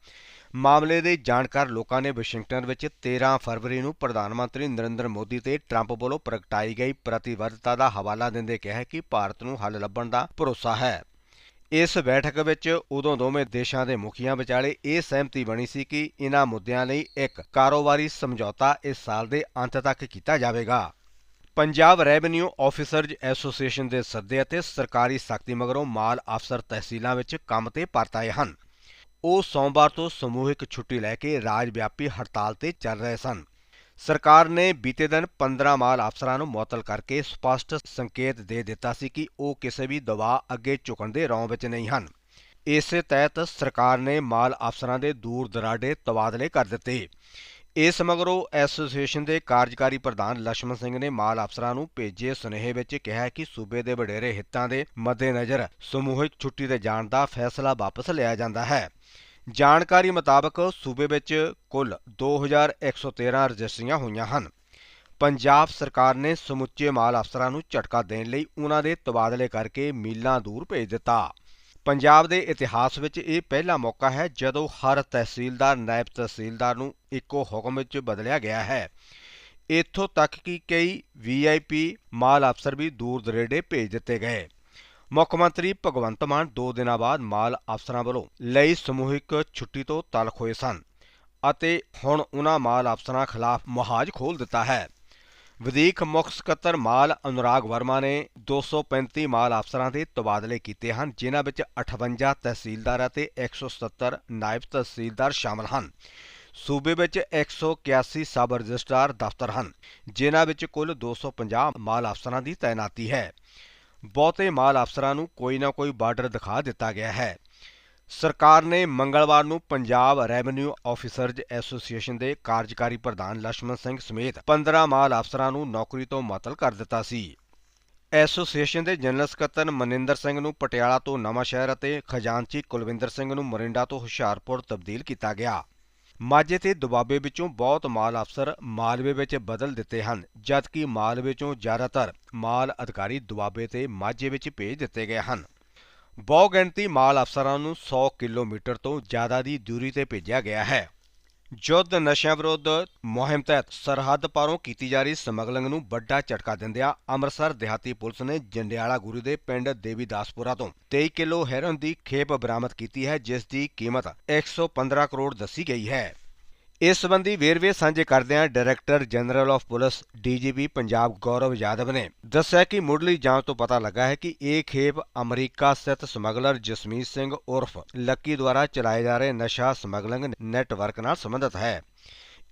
ਮਾਮਲੇ ਦੇ ਜਾਣਕਾਰ ਲੋਕਾਂ ਨੇ ਵਾਸ਼ਿੰਗਟਨ ਵਿੱਚ 13 ਫਰਵਰੀ ਨੂੰ ਪ੍ਰਧਾਨ ਮੰਤਰੀ ਨਰਿੰਦਰ ਮੋਦੀ ਤੇ ਟਰੰਪ ਵੱਲੋਂ ਪ੍ਰਗਟਾਈ ਗਈ ਪ੍ਰਤੀਬੱਧਤਾ ਦਾ ਹਵਾਲਾ ਦਿੰਦੇ ਕਿਹਾ ਕਿ ਭਾਰਤ ਨੂੰ ਹੱਲ ਲੱਭਣ ਦਾ ਭਰੋਸਾ ਹੈ। ਇਸ ਬੈਠਕ ਵਿੱਚ ਉਦੋਂ ਦੋਵੇਂ ਦੇਸ਼ਾਂ ਦੇ ਮੁਖੀਆਂ ਵਿਚਾਲੇ ਇਹ ਸਹਿਮਤੀ ਬਣੀ ਸੀ ਕਿ ਇਨ੍ਹਾਂ ਮੁੱਦਿਆਂ ਲਈ ਇੱਕ ਕਾਰੋਬਾਰੀ ਸਮਝੌਤਾ ਇਸ ਸਾਲ ਦੇ ਅੰਤ ਤੱਕ ਕੀਤਾ ਜਾਵੇਗਾ। ਪੰਜਾਬ ਰੈਵਨਿਊ ਆਫੀਸਰਜ਼ ਐਸੋਸੀਏਸ਼ਨ ਦੇ ਸੱਦੇ ਅਤੇ ਸਰਕਾਰੀ ਸਖਤੀ ਮਗਰੋਂ ਮਾਲ ਅਫਸਰ ਤਹਿਸੀਲਾਂ ਵਿੱਚ ਕੰਮ ਤੇ ਪਰਤ ਆਏ ਹਨ। ਉਹ ਸੋਮਵਾਰ ਤੋਂ ਸਮੂਹਿਕ ਛੁੱਟੀ ਲੈ ਕੇ ਰਾਜ ਵਿਆਪੀ ਹੜਤਾਲ ਤੇ ਚੱਲ ਰਹੇ ਸਨ। ਸਰਕਾਰ ਨੇ ਬੀਤੇ ਦਿਨ 15 ਮਾਲ ਅਫਸਰਾਂ ਨੂੰ ਮੁਅੱਤਲ ਕਰਕੇ ਸਪਸ਼ਟ ਸੰਕੇਤ ਦੇ ਦਿੱਤਾ ਸੀ ਕਿ ਉਹ ਕਿਸੇ ਵੀ ਦਬਾਅ ਅੱਗੇ ਝੁਕਣ ਦੇ ਰੌਂ ਵਿੱਚ ਨਹੀਂ ਹਨ। ਇਸੇ ਤਹਿਤ ਸਰਕਾਰ ਨੇ ਮਾਲ ਅਫਸਰਾਂ ਦੇ ਦੂਰ ਦਰਾਡੇ ਤਬਾਦਲੇ ਕਰ ਦਿੱਤੇ। ਇਸ ਸਮਗਰੋਂ ਐਸੋਸੀਏਸ਼ਨ ਦੇ ਕਾਰਜਕਾਰੀ ਪ੍ਰਧਾਨ ਲక్ష్మణ ਸਿੰਘ ਨੇ ਮਾਲ ਅਫਸਰਾਂ ਨੂੰ ਭੇਜੇ ਸੁਨੇਹੇ ਵਿੱਚ ਕਿਹਾ ਕਿ ਸੂਬੇ ਦੇ ਵਡੇਰੇ ਹਿੱਤਾਂ ਦੇ ਮੱਦੇਨਜ਼ਰ ਸਮੂਹਿਕ ਛੁੱਟੀ ਤੇ ਜਾਣ ਦਾ ਫੈਸਲਾ ਵਾਪਸ ਲਿਆ ਜਾਂਦਾ ਹੈ। ਜਾਣਕਾਰੀ ਮੁਤਾਬਕ ਸੂਬੇ ਵਿੱਚ ਕੁੱਲ 2113 ਰਜਿਸਟਰੀਆਂ ਹੋਈਆਂ ਹਨ। ਪੰਜਾਬ ਸਰਕਾਰ ਨੇ ਸਮੁੱਚੇ ਮਾਲ ਅਫਸਰਾਂ ਨੂੰ ਝਟਕਾ ਦੇਣ ਲਈ ਉਹਨਾਂ ਦੇ ਤਬਾਦਲੇ ਕਰਕੇ ਮੀਲਾਂ ਦੂਰ ਭੇਜ ਦਿੱਤਾ। ਪੰਜਾਬ ਦੇ ਇਤਿਹਾਸ ਵਿੱਚ ਇਹ ਪਹਿਲਾ ਮੌਕਾ ਹੈ ਜਦੋਂ ਹਰ ਤਹਿਸੀਲਦਾਰ, ਨਾਇਬ ਤਹਿਸੀਲਦਾਰ ਨੂੰ ਇੱਕੋ ਹੁਕਮ ਵਿੱਚ ਬਦਲਿਆ ਗਿਆ ਹੈ। ਇੱਥੋਂ ਤੱਕ ਕਿ ਕਈ ਵੀਆਈਪੀ ਮਾਲ ਅਫਸਰ ਵੀ ਦੂਰ ਦਰੇਡੇ ਭੇਜ ਦਿੱਤੇ ਗਏ। ਮੁੱਖ ਮੰਤਰੀ ਭਗਵੰਤ ਮਾਨ 2 ਦਿਨਾਂ ਬਾਅਦ ਮਾਲ ਅਫਸਰਾਂ ਵੱਲੋਂ ਲਈ ਸਮੂਹਿਕ ਛੁੱਟੀ ਤੋਂ ਤਲਖ ਹੋਏ ਸਨ ਅਤੇ ਹੁਣ ਉਹਨਾਂ ਮਾਲ ਅਫਸਰਾਂ ਖਿਲਾਫ ਮੁਹਾਜ ਖੋਲ ਦਿੱਤਾ ਹੈ। ਵਧੀਕ ਮੁੱਖ ਸਕੱਤਰ ਮਾਲ ਅਨੁਰਾਗ ਵਰਮਾ ਨੇ 235 ਮਾਲ ਅਫਸਰਾਂ ਦੇ ਤਬਾਦਲੇ ਕੀਤੇ ਹਨ, ਜਿਨ੍ਹਾਂ ਵਿੱਚ 58 ਤਹਿਸੀਲਦਾਰ ਅਤੇ 170 ਨਾਇਬ ਤਹਿਸੀਲਦਾਰ ਸ਼ਾਮਲ ਹਨ। ਸੂਬੇ ਵਿੱਚ 181 ਸਬ ਰਜਿਸਟਰਾਰ ਦਫ਼ਤਰ ਹਨ, ਜਿਨ੍ਹਾਂ ਵਿੱਚ ਕੁੱਲ 250 ਮਾਲ ਅਫਸਰਾਂ ਦੀ ਤਾਇਨਾਤੀ ਹੈ। ਬਹੁਤੇ ਮਾਲ ਅਫਸਰਾਂ ਨੂੰ ਕੋਈ ਨਾ ਕੋਈ ਬਾਰਡਰ ਦਿਖਾ ਦਿੱਤਾ ਗਿਆ ਹੈ। ਸਰਕਾਰ ਨੇ ਮੰਗਲਵਾਰ ਨੂੰ ਪੰਜਾਬ ਰੈਵਨਿਊ ਆਫੀਸਰਜ਼ ਐਸੋਸੀਏਸ਼ਨ ਦੇ ਕਾਰਜਕਾਰੀ ਪ੍ਰਧਾਨ ਲక్ష్మణ ਸਿੰਘ ਸਮੇਤ 15 ਮਾਲ ਅਫਸਰਾਂ ਨੂੰ ਨੌਕਰੀ ਤੋਂ ਮੁਅੱਤਲ ਕਰ ਦਿੱਤਾ ਸੀ। ਐਸੋਸੀਏਸ਼ਨ ਦੇ ਜਨਰਲ ਸਕੱਤਰ ਮਨਿੰਦਰ ਸਿੰਘ ਨੂੰ ਪਟਿਆਲਾ ਤੋਂ ਨਵਾਂ ਸ਼ਹਿਰ ਅਤੇ ਖਜ਼ਾਨਚੀ ਕੁਲਵਿੰਦਰ ਸਿੰਘ ਨੂੰ ਮੋਰਿੰਡਾ ਤੋਂ ਹੁਸ਼ਿਆਰਪੁਰ ਤਬਦੀਲ ਕੀਤਾ ਗਿਆ। ਮਾਝੇ ਤੇ ਦੁਬਾਬੇ ਵਿੱਚੋਂ ਬਹੁਤ ਮਾਲ ਅਫਸਰ ਮਾਲਵੇ ਵਿੱਚ ਬਦਲ ਦਿੱਤੇ ਹਨ, ਜਦਕਿ ਮਾਲਵੇ 'ਚੋਂ ਜ਼ਿਆਦਾਤਰ ਮਾਲ ਅਧਿਕਾਰੀ ਦੁਬਾਬੇ ਤੇ ਮਾਝੇ ਵਿੱਚ ਭੇਜ ਦਿੱਤੇ ਗਏ ਹਨ। ਬਹੁ ਗਿਣਤੀ ਮਾਲ ਅਫਸਰਾਂ ਨੂੰ 100 ਕਿਲੋਮੀਟਰ ਤੋਂ ਜ਼ਿਆਦਾ ਦੀ ਦੂਰੀ ਤੇ ਭੇਜਿਆ ਗਿਆ ਹੈ। ਯੁੱਧ ਨਸ਼ਿਆਂ ਵਿਰੁੱਧ ਮੁਹਿੰਮ ਤਹਿਤ ਸਰਹੱਦ ਪਾਰੋਂ ਕੀਤੀ ਜਾ ਰਹੀ ਸਮਗਲਿੰਗ ਨੂੰ ਵੱਡਾ ਝਟਕਾ ਦਿੰਦਿਆਂ ਅੰਮ੍ਰਿਤਸਰ ਦਿਹਾਤੀ ਪੁਲਿਸ ਨੇ ਜੰਡਿਆਲਾ ਗੁਰੂ ਦੇ ਪਿੰਡ ਦੇਵੀਦਾਸਪੁਰਾ ਤੋਂ 23 ਕਿਲੋ ਹੈਰੋਇਨ ਦੀ ਖੇਪ ਬਰਾਮਦ ਕੀਤੀ ਹੈ, ਜਿਸ ਦੀ ਕੀਮਤ 115 ਕਰੋੜ ਦੱਸੀ ਗਈ ਹੈ। ਇਸ ਸੰਬੰਧੀ ਵੇਰਵੇ ਸਾਂਝੇ ਕਰਦਿਆਂ director general of police DGP Punjab Gaurav Yadav ਨੇ ਦੱਸਿਆ ਕਿ ਮੁੱਢਲੀ ਜਾਂਚ ਤੋਂ ਪਤਾ ਲੱਗਾ ਹੈ ਕਿ ਇਹ ਖੇਪ ਅਮਰੀਕਾ ਸਥਿਤ ਸਮਗਲਰ ਜਸਮੀਤ ਸਿੰਘ ਉਰਫ ਲੱਕੀ ਦੁਆਰਾ ਚਲਾਏ ਜਾ ਰਹੇ ਨਸ਼ਾ ਸਮਗਲਿੰਗ ਨੈਟਵਰਕ ਨਾਲ ਸੰਬੰਧਿਤ ਹੈ।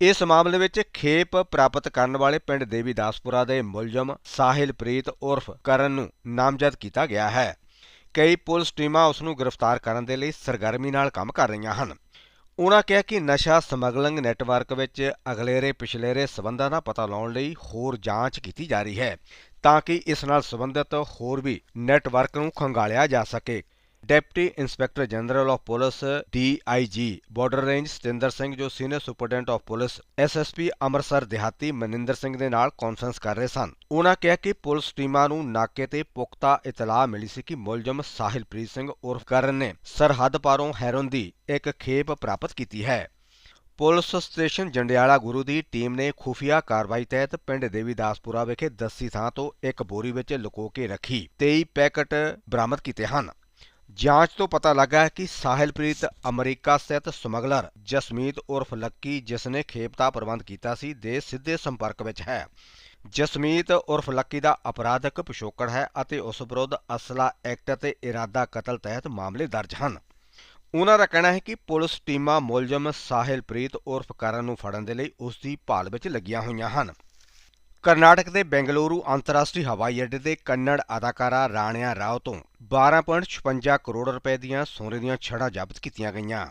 ਇਸ ਮਾਮਲੇ ਵਿੱਚ ਖੇਪ ਪ੍ਰਾਪਤ ਕਰਨ ਵਾਲੇ ਪਿੰਡ ਦੇਵੀਦਾਸਪੁਰਾ ਦੇ ਮੁਲਜ਼ਮ ਸਾਹਿਲਪ੍ਰੀਤ ਉਰਫ ਕਰਨ ਨੂੰ ਨਾਮਜ਼ਦ ਕੀਤਾ ਗਿਆ ਹੈ। ਕਈ ਪੁਲਿਸ ਟੀਮਾਂ ਉਸ ਨੂੰ ਗ੍ਰਿਫਤਾਰ ਕਰਨ ਦੇ ਲਈ ਸਰਗਰਮੀ ਨਾਲ ਕੰਮ ਕਰ ਰਹੀਆਂ ਹਨ। ਉਨ੍ਹਾਂ ਕਿਹਾ ਕਿ ਨਸ਼ਾ ਸਮਗਲਿੰਗ ਨੈਟਵਰਕ ਵਿੱਚ ਅਗਲੇਰੇ ਪਿਛਲੇਰੇ ਸਬੰਧਾਂ ਦਾ ਪਤਾ ਲਾਉਣ ਲਈ ਹੋਰ ਜਾਂਚ ਕੀਤੀ ਜਾ ਰਹੀ ਹੈ ਤਾਂ ਕਿ ਇਸ ਨਾਲ ਸੰਬੰਧਿਤ ਹੋਰ ਵੀ ਨੈਟਵਰਕ ਨੂੰ ਖੰਗਾਲਿਆ ਜਾ ਸਕੇ। Deputy inspector general of police DIG border range Satinder Singh ਜੋ senior superintendent of police SSP Amritsar ਦਿਹਾਤੀ ਮਨਿੰਦਰ ਸਿੰਘ ਦੇ ਨਾਲ ਕਾਨਫਰੰਸ ਕਰ ਰਹੇ ਸਨ। ਉਹਨਾਂ ਕਿਹਾ ਕਿ ਪੁਲਿਸ ਟੀਮਾਂ ਨੂੰ ਨਾਕੇ ਤੇ ਪੁਖਤਾ ਇਤਲਾਹ ਮਿਲੀ ਸੀ ਕਿ ਮੁਲਜ਼ਮ ਸਾਹਿਲਪ੍ਰੀਤ ਸਿੰਘ ਉਰਫ ਕਰਨ ਨੇ ਸਰਹੱਦ ਪਾਰੋਂ ਹੈਰੋਨ ਦੀ ਇੱਕ ਖੇਪ ਪ੍ਰਾਪਤ ਕੀਤੀ ਹੈ। ਪੁਲਿਸ ਸਟੇਸ਼ਨ ਜੰਡਿਆਲਾ ਗੁਰੂ ਦੀ ਟੀਮ ਨੇ ਖੁਫੀਆ ਕਾਰਵਾਈ ਤਹਿਤ ਪਿੰਡ ਦੇਵੀਦਾਸਪੁਰਾ ਵਿਖੇ ਦੱਸੀ ਥਾਂ ਤੋਂ ਇੱਕ ਬੋਰੀ ਵਿੱਚ ਲੁਕੋ ਕੇ ਰੱਖੀ 23 ਪੈਕਟ ਬਰਾਮਦ ਕੀਤੇ ਹਨ। ਜਾਂਚ ਤੋਂ ਪਤਾ ਲੱਗਾ ਹੈ ਕਿ ਸਾਹਿਲਪ੍ਰੀਤ ਅਮਰੀਕਾ ਸਥਿਤ ਸਮਗਲਰ ਜਸਮੀਤ ਉਰਫ ਲੱਕੀ, ਜਿਸ ਨੇ ਖੇਪ ਦਾ ਪ੍ਰਬੰਧ ਕੀਤਾ ਸੀ, ਦੇ ਸਿੱਧੇ ਸੰਪਰਕ ਵਿੱਚ ਹੈ। ਜਸਮੀਤ ਉਰਫ ਲੱਕੀ ਦਾ ਅਪਰਾਧਕ ਪਿਛੋਕੜ ਹੈ ਅਤੇ ਉਸ ਵਿਰੁੱਧ ਅਸਲਾ ਐਕਟ ਅਤੇ ਇਰਾਦਾ ਕਤਲ ਤਹਿਤ ਮਾਮਲੇ ਦਰਜ ਹਨ। ਉਹਨਾਂ ਦਾ ਕਹਿਣਾ ਹੈ ਕਿ ਪੁਲਿਸ ਟੀਮਾਂ ਮੁਲਜ਼ਮ ਸਾਹਿਲਪ੍ਰੀਤ ਉਰਫ ਕਰਨ ਨੂੰ ਫੜਨ ਦੇ ਲਈ ਉਸ ਦੀ ਭਾਲ ਵਿੱਚ ਲੱਗੀਆਂ ਹੋਈਆਂ ਹਨ। ਕਰਨਾਟਕ ਦੇ ਬੈਂਗਲੁਰੂ ਅੰਤਰਰਾਸ਼ਟਰੀ ਹਵਾਈ ਅੱਡੇ ਤੇ ਕੰਨੜ ਅਦਾਕਾਰਾ ਰਾਣਿਆ ਰਾਓ ਤੋਂ 12.56 ਕਰੋੜ ਰੁਪਏ ਦੀਆਂ ਸੋਨੇ ਦੀਆਂ ਛੜਾਂ ਜ਼ਬਤ ਕੀਤੀਆਂ ਗਈਆਂ।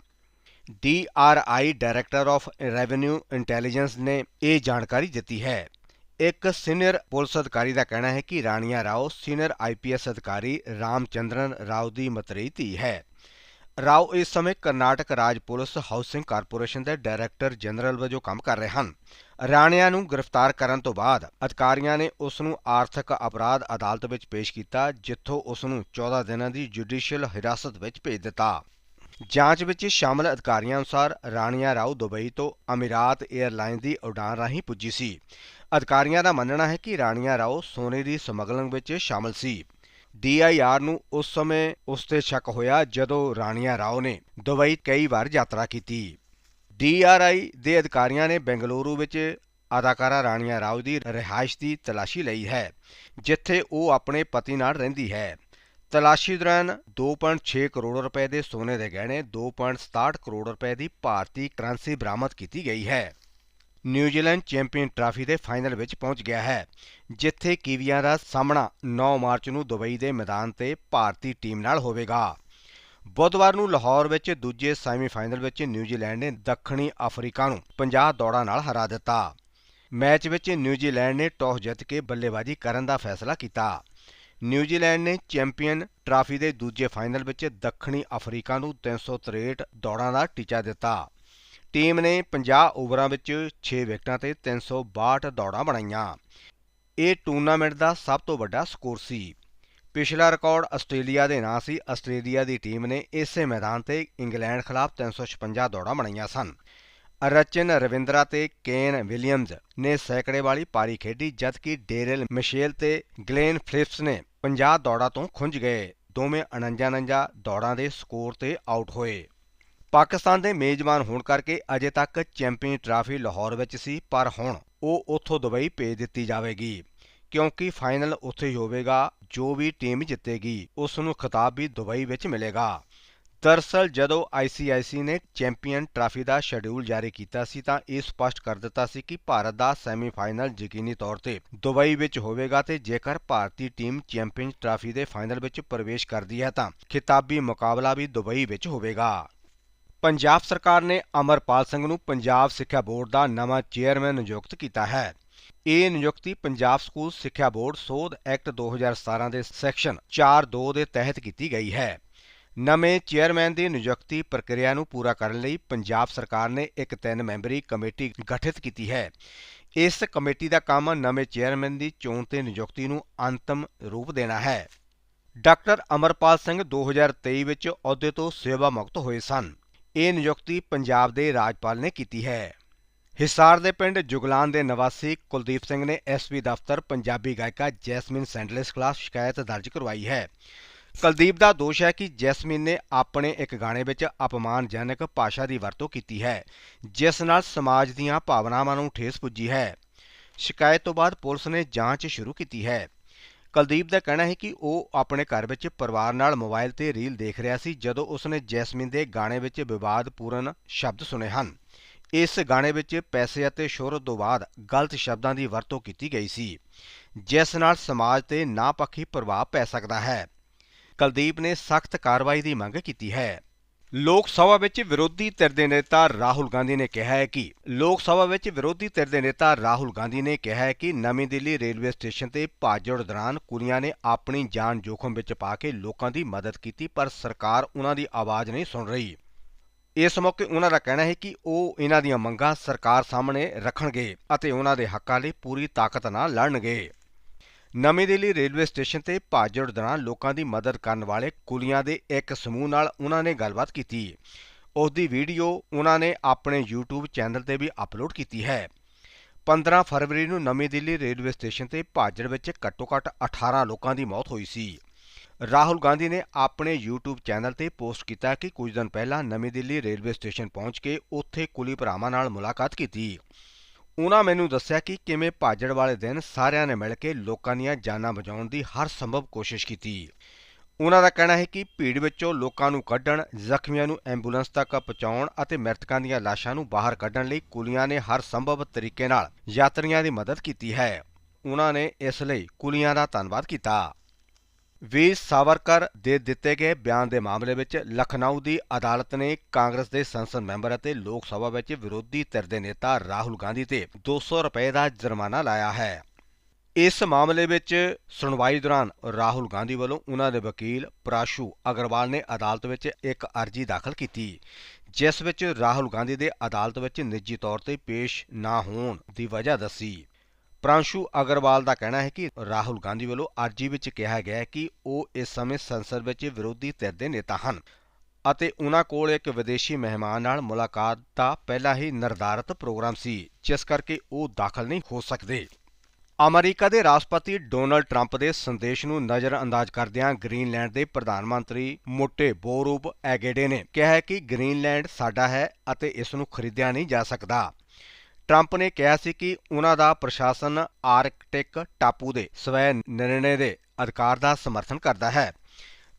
DRI director of revenue intelligence ਨੇ ਇਹ ਜਾਣਕਾਰੀ ਦਿੱਤੀ ਹੈ। ਇੱਕ ਸੀਨੀਅਰ ਪੁਲਿਸ ਅਧਿਕਾਰੀ ਦਾ ਕਹਿਣਾ ਹੈ ਕਿ ਰਾਣੀਆ ਰਾਓ ਸੀਨੀਅਰ ਆਈਪੀਐਸ ਅਧਿਕਾਰੀ ਰਾਮਚੰਦਰਨ ਰਾਓ ਦੀ ਮਤਰੇਈ ਧੀ ਹੈ। ਰਾਓ ਇਸ ਸਮੇਂ ਕਰਨਾਟਕ ਰਾਜ ਪੁਲਿਸ ਹਾਊਸਿੰਗ ਕਾਰਪੋਰੇਸ਼ਨ ਦੇ ਡਾਇਰੈਕਟਰ ਜਨਰਲ ਵਜੋਂ ਕੰਮ ਕਰ ਰਹੇ ਹਨ। ਰਾਣਿਆਂ ਨੂੰ ਗ੍ਰਿਫਤਾਰ ਕਰਨ ਤੋਂ ਬਾਅਦ ਅਧਿਕਾਰੀਆਂ ਨੇ ਉਸ ਨੂੰ ਆਰਥਿਕ ਅਪਰਾਧ ਅਦਾਲਤ ਵਿੱਚ ਪੇਸ਼ ਕੀਤਾ, ਜਿੱਥੋਂ ਉਸ ਨੂੰ 14 ਦਿਨਾਂ ਦੀ ਜੁਡੀਸ਼ੀਅਲ ਹਿਰਾਸਤ ਵਿੱਚ ਭੇਜ ਦਿੱਤਾ। ਜਾਂਚ ਵਿੱਚ ਸ਼ਾਮਲ ਅਧਿਕਾਰੀਆਂ ਅਨੁਸਾਰ ਰਾਣੀਆ ਰਾਓ ਦੁਬਈ ਤੋਂ ਅਮੀਰਾਤ 에ਅਰਲਾਈਨ ਦੀ ਉਡਾਨ ਰਾਹੀਂ ਪੁੱਜੀ ਸੀ। ਅਧਿਕਾਰੀਆਂ ਦਾ ਮੰਨਣਾ ਹੈ ਕਿ ਰਾਣੀਆ ਰਾਓ ਸੋਨੇ ਦੀ ਸਮਗਲਿੰਗ ਵਿੱਚ ਸ਼ਾਮਲ ਸੀ। ਡੀਆਈਆਰ ਨੂੰ ਉਸ ਸਮੇਂ ਉਸ ਤੇ ਸ਼ੱਕ ਹੋਇਆ ਜਦੋਂ ਰਾਣੀਆ ਰਾਓ ਨੇ ਦੁਬਈ ਕਈ ਵਾਰ ਯਾਤਰਾ ਕੀਤੀ। ਡੀਆਰਆਈ ਦੇ ਅਧਿਕਾਰੀਆਂ ਨੇ ਬੈਂਗਲੁਰੂ ਵਿੱਚ ਅਦਾਕਾਰਾ ਰਾਣੀਆ ਰਾਓ ਦੀ ਰਿਹਾਇਸ਼ ਦੀ ਤਲਾਸ਼ੀ ਲਈ ਹੈ, ਜਿੱਥੇ ਉਹ ਆਪਣੇ ਪਤੀ ਨਾਲ ਰਹਿੰਦੀ ਹੈ। ਤਲਾਸ਼ੀ ਦੌਰਾਨ 2.6 ਕਰੋੜ ਰੁਪਏ ਦੇ ਸੋਨੇ ਦੇ ਗਹਿਣੇ 2.67 ਕਰੋੜ ਰੁਪਏ ਦੀ ਭਾਰਤੀ ਕਰੰਸੀ ਬਰਾਮਦ ਕੀਤੀ ਗਈ ਹੈ। ਨਿਊਜ਼ੀਲੈਂਡ ਚੈਂਪੀਅਨ ਟਰਾਫੀ ਦੇ ਫਾਈਨਲ ਵਿੱਚ ਪਹੁੰਚ ਗਿਆ ਹੈ, ਜਿੱਥੇ ਕੀਵੀਆਂ ਦਾ ਸਾਹਮਣਾ 9 ਮਾਰਚ ਨੂੰ ਦੁਬਈ ਦੇ ਮੈਦਾਨ ਤੇ ਭਾਰਤੀ ਟੀਮ ਨਾਲ ਹੋਵੇਗਾ। ਬੁੱਧਵਾਰ ਨੂੰ ਲਾਹੌਰ ਵਿੱਚ ਦੂਜੇ ਸੈਮੀਫਾਈਨਲ ਵਿੱਚ ਨਿਊਜ਼ੀਲੈਂਡ ਨੇ ਦੱਖਣੀ ਅਫਰੀਕਾ ਨੂੰ 50 ਦੌੜਾਂ ਨਾਲ ਹਰਾ ਦਿੱਤਾ। ਮੈਚ ਵਿੱਚ ਨਿਊਜ਼ੀਲੈਂਡ ਨੇ ਟਾਸ ਜਿੱਤ ਕੇ ਬੱਲੇਬਾਜ਼ੀ ਕਰਨ ਦਾ ਫੈਸਲਾ ਕੀਤਾ। ਨਿਊਜ਼ੀਲੈਂਡ ਨੇ ਚੈਂਪੀਅਨ ਟਰਾਫੀ ਦੇ ਦੂਜੇ ਫਾਈਨਲ ਵਿੱਚ ਦੱਖਣੀ ਅਫਰੀਕਾ ਨੂੰ 363 ਦੌੜਾਂ ਦਾ ਟੀਚਾ ਦਿੱਤਾ। ਟੀਮ ਨੇ 50 ਓਵਰਾਂ ਵਿੱਚ 6 ਵਿਕਟਾਂ ਤੇ 362 ਦੌੜਾਂ ਬਣਾਈਆਂ। ਇਹ ਟੂਰਨਾਮੈਂਟ ਦਾ ਸਭ ਤੋਂ ਵੱਡਾ ਸਕੋਰ ਸੀ। ਪਿਛਲਾ ਰਿਕਾਰਡ ਆਸਟ੍ਰੇਲੀਆ ਦੇ ਨਾਂ ਸੀ। ਆਸਟ੍ਰੇਲੀਆ ਦੀ ਟੀਮ ਨੇ ਇਸੇ ਮੈਦਾਨ ਤੇ ਇੰਗਲੈਂਡ ਖਿਲਾਫ 356 ਦੌੜਾਂ ਬਣਾਈਆਂ ਸਨ। ਰਚਨ ਰਵਿੰਦਰਾ ਤੇ ਕੇਨ ਵਿਲੀਅਮਜ਼ ਨੇ ਸੈਂਕੜੇ ਵਾਲੀ ਪਾਰੀ ਖੇਡੀ, ਜਦਕਿ ਡੇਰਲ ਮਿਸ਼ੇਲ ਤੇ ਗਲੇਨ ਫਲਿਪਸ ਨੇ 50 ਦੌੜਾਂ ਤੋਂ ਖੁੰਝ ਗਏ। ਦੋਵੇਂ 49-49 ਦੌੜਾਂ ਦੇ ਸਕੋਰ ਤੇ ਆਊਟ ਹੋਏ। ਪਾਕਿਸਤਾਨ ਦੇ ਮੇਜ਼ਬਾਨ ਹੋਣ ਕਰਕੇ ਅਜੇ ਤੱਕ ਚੈਂਪੀਅਨ ਟਰਾਫੀ ਲਾਹੌਰ ਵਿੱਚ ਸੀ, ਪਰ ਹੁਣ ਉਹ ਉੱਥੋਂ ਦੁਬਈ ਭੇਜ ਦਿੱਤੀ ਜਾਵੇਗੀ, ਕਿਉਂਕਿ ਫਾਈਨਲ ਉੱਥੇ ਹੀ ਹੋਵੇਗਾ, ਜੋ ਵੀ ਟੀਮ ਜਿੱਤੇਗੀ, ਉਸ ਨੂੰ ਖਿਤਾਬ ਵੀ ਦੁਬਈ ਵਿੱਚ ਮਿਲੇਗਾ। ਦਰਸਲ ਜਦੋਂ ICIC ਨੇ ਚੈਂਪੀਅਨ ਟਰਾਫੀ ਦਾ ਸ਼ੈਡਿਊਲ ਜਾਰੀ ਕੀਤਾ ਸੀ, ਤਾਂ ਇਹ ਸਪਸ਼ਟ ਕਰ ਦਿੱਤਾ ਸੀ ਕਿ ਭਾਰਤ ਦਾ ਸੈਮੀਫਾਈਨਲ ਯਕੀਨੀ ਤੌਰ ਤੇ ਦੁਬਈ ਵਿੱਚ ਹੋਵੇਗਾ ਤੇ ਜੇਕਰ ਭਾਰਤੀ ਟੀਮ ਚੈਂਪੀਅਨ ਟਰਾਫੀ ਦੇ ਫਾਈਨਲ ਵਿੱਚ ਪ੍ਰਵੇਸ਼ ਕਰਦੀ ਹੈ, ਤਾਂ ਖਿਤਾਬੀ ਮੁਕਾਬਲਾ ਵੀ ਦੁਬਈ ਵਿੱਚ ਹੋਵੇਗਾ। ਪੰਜਾਬ ਸਰਕਾਰ ਨੇ ਅਮਰਪਾਲ ਸਿੰਘ ਨੂੰ ਪੰਜਾਬ ਸਿੱਖਿਆ ਬੋਰਡ ਦਾ ਨਵਾਂ ਚੇਅਰਮੈਨ ਨਿਯੁਕਤ ਕੀਤਾ ਹੈ। ਇਹ ਨਿਯੁਕਤੀ ਪੰਜਾਬ ਸਕੂਲ ਸਿੱਖਿਆ ਬੋਰਡ ਸੋਧ ਐਕਟ 2017 ਦੇ ਸੈਕਸ਼ਨ 4.2 ਦੇ ਤਹਿਤ ਕੀਤੀ ਗਈ ਹੈ। ਨਵੇਂ ਚੇਅਰਮੈਨ ਦੀ ਨਿਯੁਕਤੀ ਪ੍ਰਕਿਰਿਆ ਨੂੰ ਪੂਰਾ ਕਰਨ ਲਈ ਪੰਜਾਬ ਸਰਕਾਰ ਨੇ ਇੱਕ ਤਿੰਨ ਮੈਂਬਰੀ ਕਮੇਟੀ ਗਠਿਤ ਕੀਤੀ ਹੈ। ਇਸ ਕਮੇਟੀ ਦਾ ਕੰਮ ਨਵੇਂ ਚੇਅਰਮੈਨ ਦੀ ਚੋਣ ਤੇ ਨਿਯੁਕਤੀ ਨੂੰ ਅੰਤਮ ਰੂਪ ਦੇਣਾ ਹੈ। ਡਾਕਟਰ ਅਮਰਪਾਲ ਸਿੰਘ 2023 ਵਿੱਚ ਅਹੁਦੇ ਤੋਂ ਸੇਵਾ ਮੁਕਤ ਹੋਏ ਸਨ। ਇਹ ਨਿਯੁਕਤੀ ਪੰਜਾਬ ਦੇ ਰਾਜਪਾਲ ਨੇ ਕੀਤੀ ਹੈ। ਹਿਸਾਰ ਦੇ ਪਿੰਡ ਜੁਗਲਾਨ ਦੇ ਨਿਵਾਸੀ ਕੁਲਦੀਪ ਸਿੰਘ ਨੇ ਐਸਪੀ ਦਫ਼ਤਰ ਪੰਜਾਬੀ ਗਾਇਕਾ ਜੈਸਮਿਨ ਸੈਂਡਲਿਸ ਖਿਲਾਫ ਸ਼ਿਕਾਇਤ ਦਰਜ ਕਰਵਾਈ ਹੈ। ਕੁਲਦੀਪ ਦਾ ਦੋਸ਼ ਹੈ ਕਿ ਜੈਸਮਿਨ ਨੇ ਆਪਣੇ ਇੱਕ ਗਾਣੇ ਵਿੱਚ ਅਪਮਾਨਜਨਕ ਭਾਸ਼ਾ ਦੀ ਵਰਤੋਂ ਕੀਤੀ ਹੈ, ਜਿਸ ਨਾਲ ਸਮਾਜ ਦੀਆਂ ਭਾਵਨਾਵਾਂ ਨੂੰ ਠੇਸ ਪੁੱਜੀ ਹੈ। ਸ਼ਿਕਾਇਤ ਤੋਂ ਬਾਅਦ ਪੁਲਿਸ ਨੇ ਜਾਂਚ ਸ਼ੁਰੂ ਕੀਤੀ ਹੈ। ਕੁਲਦੀਪ ਦਾ ਕਹਿਣਾ ਹੈ ਕਿ ਉਹ ਆਪਣੇ ਘਰ ਵਿੱਚ ਪਰਿਵਾਰ ਨਾਲ ਮੋਬਾਈਲ ਤੇ ਰੀਲ ਦੇਖ ਰਿਹਾ ਸੀ ਜਦੋਂ ਉਸਨੇ ਜੈਸਮਿਨ ਦੇ ਗਾਣੇ ਵਿੱਚ ਵਿਵਾਦਪੂਰਨ ਸ਼ਬਦ ਸੁਨੇ ਹਨ। ਇਸ ਗਾਣੇ ਵਿੱਚ ਪੈਸੇ ਅਤੇ ਸ਼ੋਹਰਤ ਤੋਂ ਬਾਅਦ ਗਲਤ ਸ਼ਬਦਾਂ ਦੀ ਵਰਤੋਂ ਕੀਤੀ ਗਈ ਸੀ, ਜਿਸ ਨਾਲ ਸਮਾਜ ਤੇ ਨਾਪੱਖੀ ਪ੍ਰਭਾਵ ਪੈ ਸਕਦਾ ਹੈ। ਕੁਲਦੀਪ ਨੇ ਸਖਤ ਕਾਰਵਾਈ ਦੀ ਮੰਗ ਕੀਤੀ ਹੈ। ਲੋਕ ਸਭਾ ਵਿੱਚ ਵਿਰੋਧੀ ਧਿਰ ਦੇ ਨੇਤਾ ਰਾਹੁਲ ਗਾਂਧੀ ਨੇ ਕਿਹਾ ਹੈ ਕਿ ਲੋਕ ਸਭਾ ਵਿੱਚ ਵਿਰੋਧੀ ਧਿਰ ਦੇ ਨੇਤਾ ਰਾਹੁਲ ਗਾਂਧੀ ਨੇ ਕਿਹਾ ਹੈ ਕਿ ਨਵੀਂ ਦਿੱਲੀ ਰੇਲਵੇ ਸਟੇਸ਼ਨ ਤੇ ਭਾਜੜ ਦੌਰਾਨ ਕੁੜੀਆਂ ਨੇ ਆਪਣੀ ਜਾਨ ਜੋਖਮ ਵਿੱਚ ਪਾ ਕੇ ਲੋਕਾਂ ਦੀ ਮਦਦ ਕੀਤੀ, ਪਰ ਸਰਕਾਰ ਉਹਨਾਂ ਦੀ ਆਵਾਜ਼ ਨਹੀਂ ਸੁਣ ਰਹੀ। ਇਸ ਮੌਕੇ ਉਹਨਾਂ ਦਾ ਕਹਿਣਾ ਹੈ ਕਿ ਉਹ ਇਹਨਾਂ ਦੀਆਂ ਮੰਗਾਂ ਸਰਕਾਰ ਸਾਹਮਣੇ ਰੱਖਣਗੇ ਅਤੇ ਉਹਨਾਂ ਦੇ ਹੱਕਾਂ ਲਈ ਪੂਰੀ ਤਾਕਤ ਨਾਲ ਲੜਨਗੇ। ਨਵੀਂ ਦਿੱਲੀ ਰੇਲਵੇ ਸਟੇਸ਼ਨ ਤੇ ਭਾਜੜ ਦੌਰਾਨ ਲੋਕਾਂ ਦੀ ਮਦਦ ਕਰਨ ਵਾਲੇ ਕੁਲੀਆਂ ਦੇ ਇੱਕ ਸਮੂਹ ਨਾਲ ਉਹਨਾਂ ਨੇ ਗੱਲਬਾਤ ਕੀਤੀ। ਉਸ ਦੀ ਵੀਡੀਓ ਉਹਨਾਂ ਨੇ ਆਪਣੇ YouTube ਚੈਨਲ ਤੇ ਵੀ ਅਪਲੋਡ ਕੀਤੀ ਹੈ। 15 ਫਰਵਰੀ ਨੂੰ ਨਵੀਂ ਦਿੱਲੀ ਰੇਲਵੇ ਸਟੇਸ਼ਨ ਤੇ ਭਾਜੜ ਵਿੱਚ ਘੱਟੋ-ਘੱਟ 18 ਲੋਕਾਂ ਦੀ ਮੌਤ ਹੋਈ ਸੀ। ਰਾਹੁਲ ਗਾਂਧੀ ਨੇ ਆਪਣੇ YouTube ਚੈਨਲ ਤੇ ਪੋਸਟ ਕੀਤਾ ਕਿ ਕੁਝ ਦਿਨ ਪਹਿਲਾਂ ਨਵੀਂ ਦਿੱਲੀ ਰੇਲਵੇ ਸਟੇਸ਼ਨ ਪਹੁੰਚ ਕੇ ਉੱਥੇ ਕੁਲੀ ਭਰਾਵਾਂ ਨਾਲ ਮੁਲਾਕਾਤ ਕੀਤੀ। ਉਹਨਾਂ ਮੈਨੂੰ ਦੱਸਿਆ ਕਿ ਕਿਵੇਂ ਭਾਜੜ ਵਾਲੇ ਦਿਨ ਸਾਰਿਆਂ ਨੇ ਮਿਲ ਕੇ ਲੋਕਾਂ ਦੀਆਂ ਜਾਨਾਂ ਬਚਾਉਣ ਦੀ ਹਰ ਸੰਭਵ ਕੋਸ਼ਿਸ਼ ਕੀਤੀ। ਉਹਨਾਂ ਦਾ ਕਹਿਣਾ ਹੈ ਕਿ ਭੀੜ ਵਿੱਚੋਂ ਲੋਕਾਂ ਨੂੰ ਕੱਢਣ, ਜ਼ਖਮੀਆਂ ਨੂੰ ਐਂਬੂਲੈਂਸ ਤੱਕ ਪਹੁੰਚਾਉਣ ਅਤੇ ਮ੍ਰਿਤਕਾਂ ਦੀਆਂ ਲਾਸ਼ਾਂ ਨੂੰ ਬਾਹਰ ਕੱਢਣ ਲਈ ਕੁਲੀਆਂ ਨੇ ਹਰ ਸੰਭਵ ਤਰੀਕੇ ਨਾਲ ਯਾਤਰੀਆਂ ਦੀ ਮਦਦ ਕੀਤੀ ਹੈ। ਉਹਨਾਂ ਨੇ ਇਸ ਲਈ ਕੁਲੀਆਂ ਦਾ ਧੰਨਵਾਦ ਕੀਤਾ। ਵੀਰ ਸਾਵਰਕਰ ਦੇ ਦਿੱਤੇ ਗਏ ਬਿਆਨ ਦੇ ਮਾਮਲੇ ਵਿੱਚ ਲਖਨਊ ਦੀ ਅਦਾਲਤ ਨੇ ਕਾਂਗਰਸ ਦੇ ਸੰਸਦ ਮੈਂਬਰ ਅਤੇ ਲੋਕ ਸਭਾ ਵਿੱਚ ਵਿਰੋਧੀ ਧਿਰ ਦੇ ਨੇਤਾ ਰਾਹੁਲ ਗਾਂਧੀ ਤੇ 200 ਰੁਪਏ ਦਾ ਜੁਰਮਾਨਾ ਲਾਇਆ ਹੈ। ਇਸ ਮਾਮਲੇ ਵਿੱਚ ਸੁਣਵਾਈ ਦੌਰਾਨ ਰਾਹੁਲ ਗਾਂਧੀ ਵੱਲੋਂ ਉਹਨਾਂ ਦੇ ਵਕੀਲ ਪ੍ਰਾਸ਼ੂ ਅਗਰਵਾਲ ਨੇ ਅਦਾਲਤ ਵਿੱਚ ਇੱਕ ਅਰਜ਼ੀ ਦਾਖਲ ਕੀਤੀ, ਜਿਸ ਵਿੱਚ ਰਾਹੁਲ ਗਾਂਧੀ ਦੇ ਅਦਾਲਤ ਵਿੱਚ ਨਿੱਜੀ ਤੌਰ ਤੇ ਪੇਸ਼ ਨਾ ਹੋਣ ਦੀ ਵਜ੍ਹਾ ਦੱਸੀ। ਪ੍ਰਾਂਸ਼ੂ ਅਗਰਵਾਲ ਦਾ ਕਹਿਣਾ ਹੈ ਕਿ ਰਾਹੁਲ ਗਾਂਧੀ ਵੱਲੋਂ ਅਰਜ਼ੀ ਵਿੱਚ ਕਿਹਾ ਗਿਆ ਹੈ ਕਿ ਉਹ ਇਸ ਸਮੇਂ ਸੰਸਦ ਵਿੱਚ ਵਿਰੋਧੀ ਧਿਰ ਦੇ ਨੇਤਾ ਹਨ ਅਤੇ ਉਹਨਾਂ ਕੋਲ ਇੱਕ ਵਿਦੇਸ਼ੀ ਮਹਿਮਾਨ ਨਾਲ ਮੁਲਾਕਾਤ ਦਾ ਪਹਿਲਾਂ ਹੀ ਨਿਰਧਾਰਤ ਪ੍ਰੋਗਰਾਮ ਸੀ, ਜਿਸ ਕਰਕੇ ਉਹ ਦਾਖਲ ਨਹੀਂ ਹੋ ਸਕਦੇ। ਅਮਰੀਕਾ ਦੇ ਰਾਸ਼ਟਰਪਤੀ ਡੋਨਲਡ ਟਰੰਪ ਦੇ ਸੰਦੇਸ਼ ਨੂੰ ਨਜ਼ਰਅੰਦਾਜ਼ ਕਰਦਿਆਂ ਗ੍ਰੀਨਲੈਂਡ ਦੇ ਪ੍ਰਧਾਨ ਮੰਤਰੀ ਮੋਟੇ ਬੋਰੂਬ ਐਗੇਡੇ ਨੇ ਕਿਹਾ ਕਿ ਗ੍ਰੀਨਲੈਂਡ ਸਾਡਾ ਹੈ ਅਤੇ ਇਸ ਨੂੰ ਖਰੀਦਿਆ ਨਹੀਂ ਜਾ ਸਕਦਾ। ਟਰੰਪ ਨੇ ਕਿਹਾ ਸੀ ਕਿ ਉਹਨਾਂ ਦਾ ਪ੍ਰਸ਼ਾਸਨ ਆਰਕਟਿਕ ਟਾਪੂ ਦੇ ਸਵੈ ਨਿਰਣੇ ਦੇ ਅਧਿਕਾਰ ਦਾ ਸਮਰਥਨ ਕਰਦਾ ਹੈ,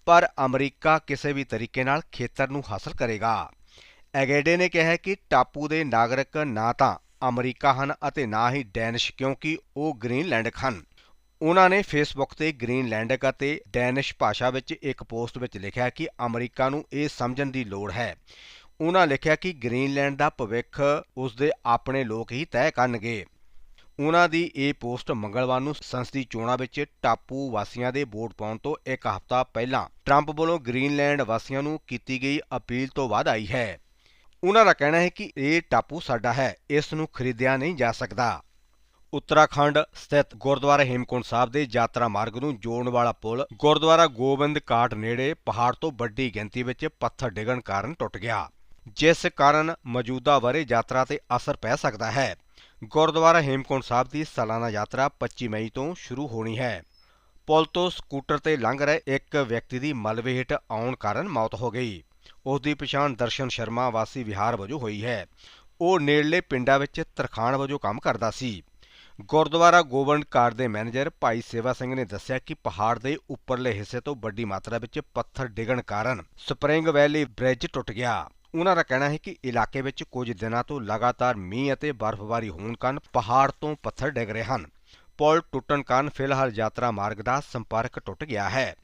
ਪਰ ਅਮਰੀਕਾ ਕਿਸੇ ਵੀ ਤਰੀਕੇ ਨਾਲ ਖੇਤਰ ਨੂੰ ਹਾਸਲ ਕਰੇਗਾ। ਐਗੇਡੇ ਨੇ ਕਿਹਾ ਕਿ ਟਾਪੂ ਦੇ ਨਾਗਰਿਕ ਨਾ ਤਾਂ ਅਮਰੀਕਾ ਹਨ ਅਤੇ ਨਾ ਹੀ ਡੈਨਿਸ਼, ਕਿਉਂਕਿ ਉਹ ਗ੍ਰੀਨਲੈਂਡਕ ਹਨ। ਉਹਨਾਂ ਨੇ ਫੇਸਬੁੱਕ ਤੇ ਗ੍ਰੀਨਲੈਂਡਕ ਅਤੇ ਡੈਨਿਸ਼ ਭਾਸ਼ਾ ਵਿੱਚ ਇੱਕ ਪੋਸਟ ਵਿੱਚ ਲਿਖਿਆ ਕਿ ਅਮਰੀਕਾ ਨੂੰ ਇਹ ਸਮਝਣ ਦੀ ਲੋੜ ਹੈ ਉਹਨਾਂ ਲਿਖਿਆ ਕਿ ਗ੍ਰੀਨਲੈਂਡ ਦਾ ਭਵਿੱਖ ਉਸ ਦੇ ਆਪਣੇ ਲੋਕ ਹੀ ਤੈਅ ਕਰਨਗੇ। ਉਹਨਾਂ ਦੀ ਇਹ ਪੋਸਟ ਮੰਗਲਵਾਰ ਨੂੰ ਸੰਸਦੀ ਚੋਣਾਂ ਵਿੱਚ ਟਾਪੂ ਵਾਸੀਆਂ ਦੇ ਵੋਟ ਪਾਉਣ ਤੋਂ ਇੱਕ ਹਫ਼ਤਾ ਪਹਿਲਾਂ ਟਰੰਪ ਵੱਲੋਂ ਗ੍ਰੀਨਲੈਂਡ ਵਾਸੀਆਂ ਨੂੰ ਕੀਤੀ ਗਈ ਅਪੀਲ ਤੋਂ ਬਾਅਦ ਆਈ ਹੈ। ਉਹਨਾਂ ਦਾ ਕਹਿਣਾ ਹੈ ਕਿ ਇਹ ਟਾਪੂ ਸਾਡਾ ਹੈ, ਇਸ ਨੂੰ ਖਰੀਦਿਆ ਨਹੀਂ ਜਾ ਸਕਦਾ। ਉੱਤਰਾਖੰਡ ਸਥਿਤ ਗੁਰਦੁਆਰਾ ਹੇਮਕੁੰਟ ਸਾਹਿਬ ਦੇ ਯਾਤਰਾ ਮਾਰਗ ਨੂੰ ਜੋੜਨ ਵਾਲਾ ਪੁਲ ਗੁਰਦੁਆਰਾ ਗੋਬਿੰਦ ਘਾਟ ਨੇੜੇ ਪਹਾੜ ਤੋਂ ਵੱਡੀ ਗਿਣਤੀ ਵਿੱਚ ਪੱਥਰ ਡਿੱਗਣ ਕਾਰਨ ਟੁੱਟ ਗਿਆ। ਜਿਸ ਕਾਰਨ ਮੌਜੂਦਾ ਵਰੇ ਯਾਤਰਾ ਤੇ ਅਸਰ ਪੈ ਸਕਦਾ ਹੈ। ਗੁਰਦੁਆਰਾ ਹੇਮਕੁੰਟ ਸਾਹਿਬ ਦੀ ਸਾਲਾਨਾ ਯਾਤਰਾ 25 ਮਈ ਤੋਂ ਸ਼ੁਰੂ ਹੋਣੀ ਹੈ। ਪੁਲ ਤੋਂ ਸਕੂਟਰ ਤੇ ਲੰਘ ਰਹੇ ਇੱਕ ਵਿਅਕਤੀ ਦੀ ਮਲਬੇ ਹੇਠ ਆਉਣ ਕਾਰਨ ਮੌਤ ਹੋ ਗਈ। ਉਸ ਦੀ ਪਛਾਣ ਦਰਸ਼ਨ ਸ਼ਰਮਾ ਵਾਸੀ ਵਿਹਾਰ ਵਜੋਂ ਹੋਈ ਹੈ। ਉਹ ਨੇੜਲੇ ਪਿੰਡਾਂ ਵਿੱਚ ਤਰਖਾਣ ਵਜੋਂ ਕੰਮ ਕਰਦਾ ਸੀ। ਗੁਰਦੁਆਰਾ ਗੋਬਿੰਦ ਕਾਰ ਦੇ ਮੈਨੇਜਰ ਭਾਈ ਸੇਵਾ ਸਿੰਘ ਨੇ ਦੱਸਿਆ ਕਿ ਪਹਾੜ ਦੇ ਉੱਪਰਲੇ ਹਿੱਸੇ ਤੋਂ ਵੱਡੀ ਮਾਤਰਾ ਵਿੱਚ ਪੱਥਰ ਡਿੱਗਣ ਕਾਰਨ ਸਪਰਿੰਗ ਵੈਲੀ ਬ੍ਰਿਜ ਟੁੱਟ ਗਿਆ। ਉਹਨਾਂ ਦਾ ਕਹਿਣਾ ਹੈ ਕਿ ਇਲਾਕੇ ਵਿੱਚ ਕੁਝ ਦਿਨਾਂ ਤੋਂ ਲਗਾਤਾਰ ਮੀਂਹ ਅਤੇ ਬਰਫ਼ਬਾਰੀ ਹੋਣ ਕਾਰਨ ਪਹਾੜ ਤੋਂ ਪੱਥਰ ਡਿੱਗ ਰਹੇ ਹਨ। ਪੁਲ ਟੁੱਟਣ ਕਾਰਨ ਫਿਲਹਾਲ ਯਾਤਰਾ ਮਾਰਗ ਦਾ ਸੰਪਰਕ ਟੁੱਟ ਗਿਆ ਹੈ।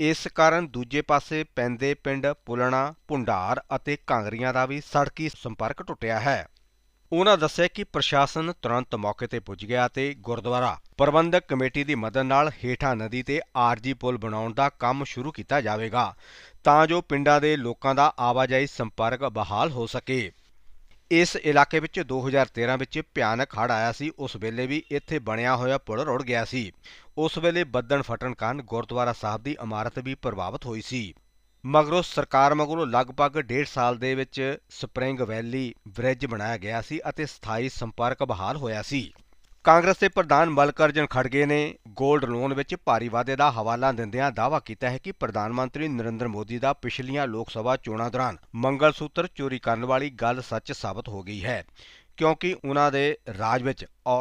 ਇਸ ਕਾਰਨ ਦੂਜੇ ਪਾਸੇ ਪੈਂਦੇ ਪਿੰਡ ਪੁਲਣਾ, ਭੁੰਡਾਰ ਅਤੇ ਕਾਂਗਰੀਆਂ ਦਾ ਵੀ ਸੜਕੀ ਸੰਪਰਕ ਟੁੱਟਿਆ ਹੈ। ਉਹਨਾਂ ਦੱਸਿਆ ਕਿ ਪ੍ਰਸ਼ਾਸਨ ਤੁਰੰਤ ਮੌਕੇ ਤੇ ਪੁੱਜ ਗਿਆ ਤੇ ਗੁਰਦੁਆਰਾ ਪ੍ਰਬੰਧਕ ਕਮੇਟੀ ਦੀ ਮਦਦ ਨਾਲ ਹੇਠਾਂ ਨਦੀ ਤੇ ਆਰਜੀ ਪੁਲ ਬਣਾਉਣ ਦਾ ਕੰਮ ਸ਼ੁਰੂ ਕੀਤਾ ਜਾਵੇਗਾ, ਤਾਂ ਜੋ ਪਿੰਡਾਂ ਦੇ ਲੋਕਾਂ ਦਾ ਆਵਾਜਾਈ ਸੰਪਰਕ ਬਹਾਲ ਹੋ ਸਕੇ। ਇਸ ਇਲਾਕੇ ਵਿੱਚ 2013 ਵਿੱਚ ਭਿਆਨਕ ਹੜ੍ਹ ਆਇਆ ਸੀ, ਉਸ ਵੇਲੇ ਵੀ ਇੱਥੇ ਬਣਿਆ ਹੋਇਆ ਪੁਲ ਰੁੜ ਗਿਆ ਸੀ। ਉਸ ਵੇਲੇ ਬੱਦਣ ਫਟਣ ਕਾਰਨ ਗੁਰਦੁਆਰਾ ਸਾਹਿਬ ਦੀ ਇਮਾਰਤ ਵੀ ਪ੍ਰਭਾਵਿਤ ਹੋਈ ਸੀ। ਮਗਰੋਂ ਸਰਕਾਰ ਮਗਰੋਂ ਲਗਭਗ ਡੇਢ ਸਾਲ ਦੇ ਵਿੱਚ ਸਪਰਿੰਗ ਵੈਲੀ ਬ੍ਰਿਜ ਬਣਾਇਆ ਗਿਆ ਸੀ ਅਤੇ ਸਥਾਈ ਸੰਪਰਕ ਬਹਾਲ ਹੋਇਆ ਸੀ। ਕਾਂਗਰਸ ਦੇ ਪ੍ਰਧਾਨ ਮਲਕਰਜਨ ਖੜਗੇ ਨੇ 골ਡ ਲੋਨ ਵਿੱਚ ਭਾਰੀ ਵਾਧੇ ਦਾ ਹਵਾਲਾ ਦਿੰਦਿਆਂ ਦਾਅਵਾ ਕੀਤਾ ਹੈ ਕਿ ਪ੍ਰਧਾਨ ਮੰਤਰੀ ਨਰਿੰਦਰ ਮੋਦੀ ਦਾ ਪਿਛਲੀਆਂ ਲੋਕ ਸਭਾ ਚੋਣਾਂ ਦੌਰਾਨ ਮੰਗਲ ਸੂਤਰ ਚੋਰੀ ਕਰਨ ਵਾਲੀ ਗੱਲ ਸੱਚ ਸਾਬਤ ਹੋ ਗਈ ਹੈ, ਕਿਉਂਕਿ ਉਹਨਾਂ ਦੇ ਰਾਜ ਵਿੱਚ ਔਰ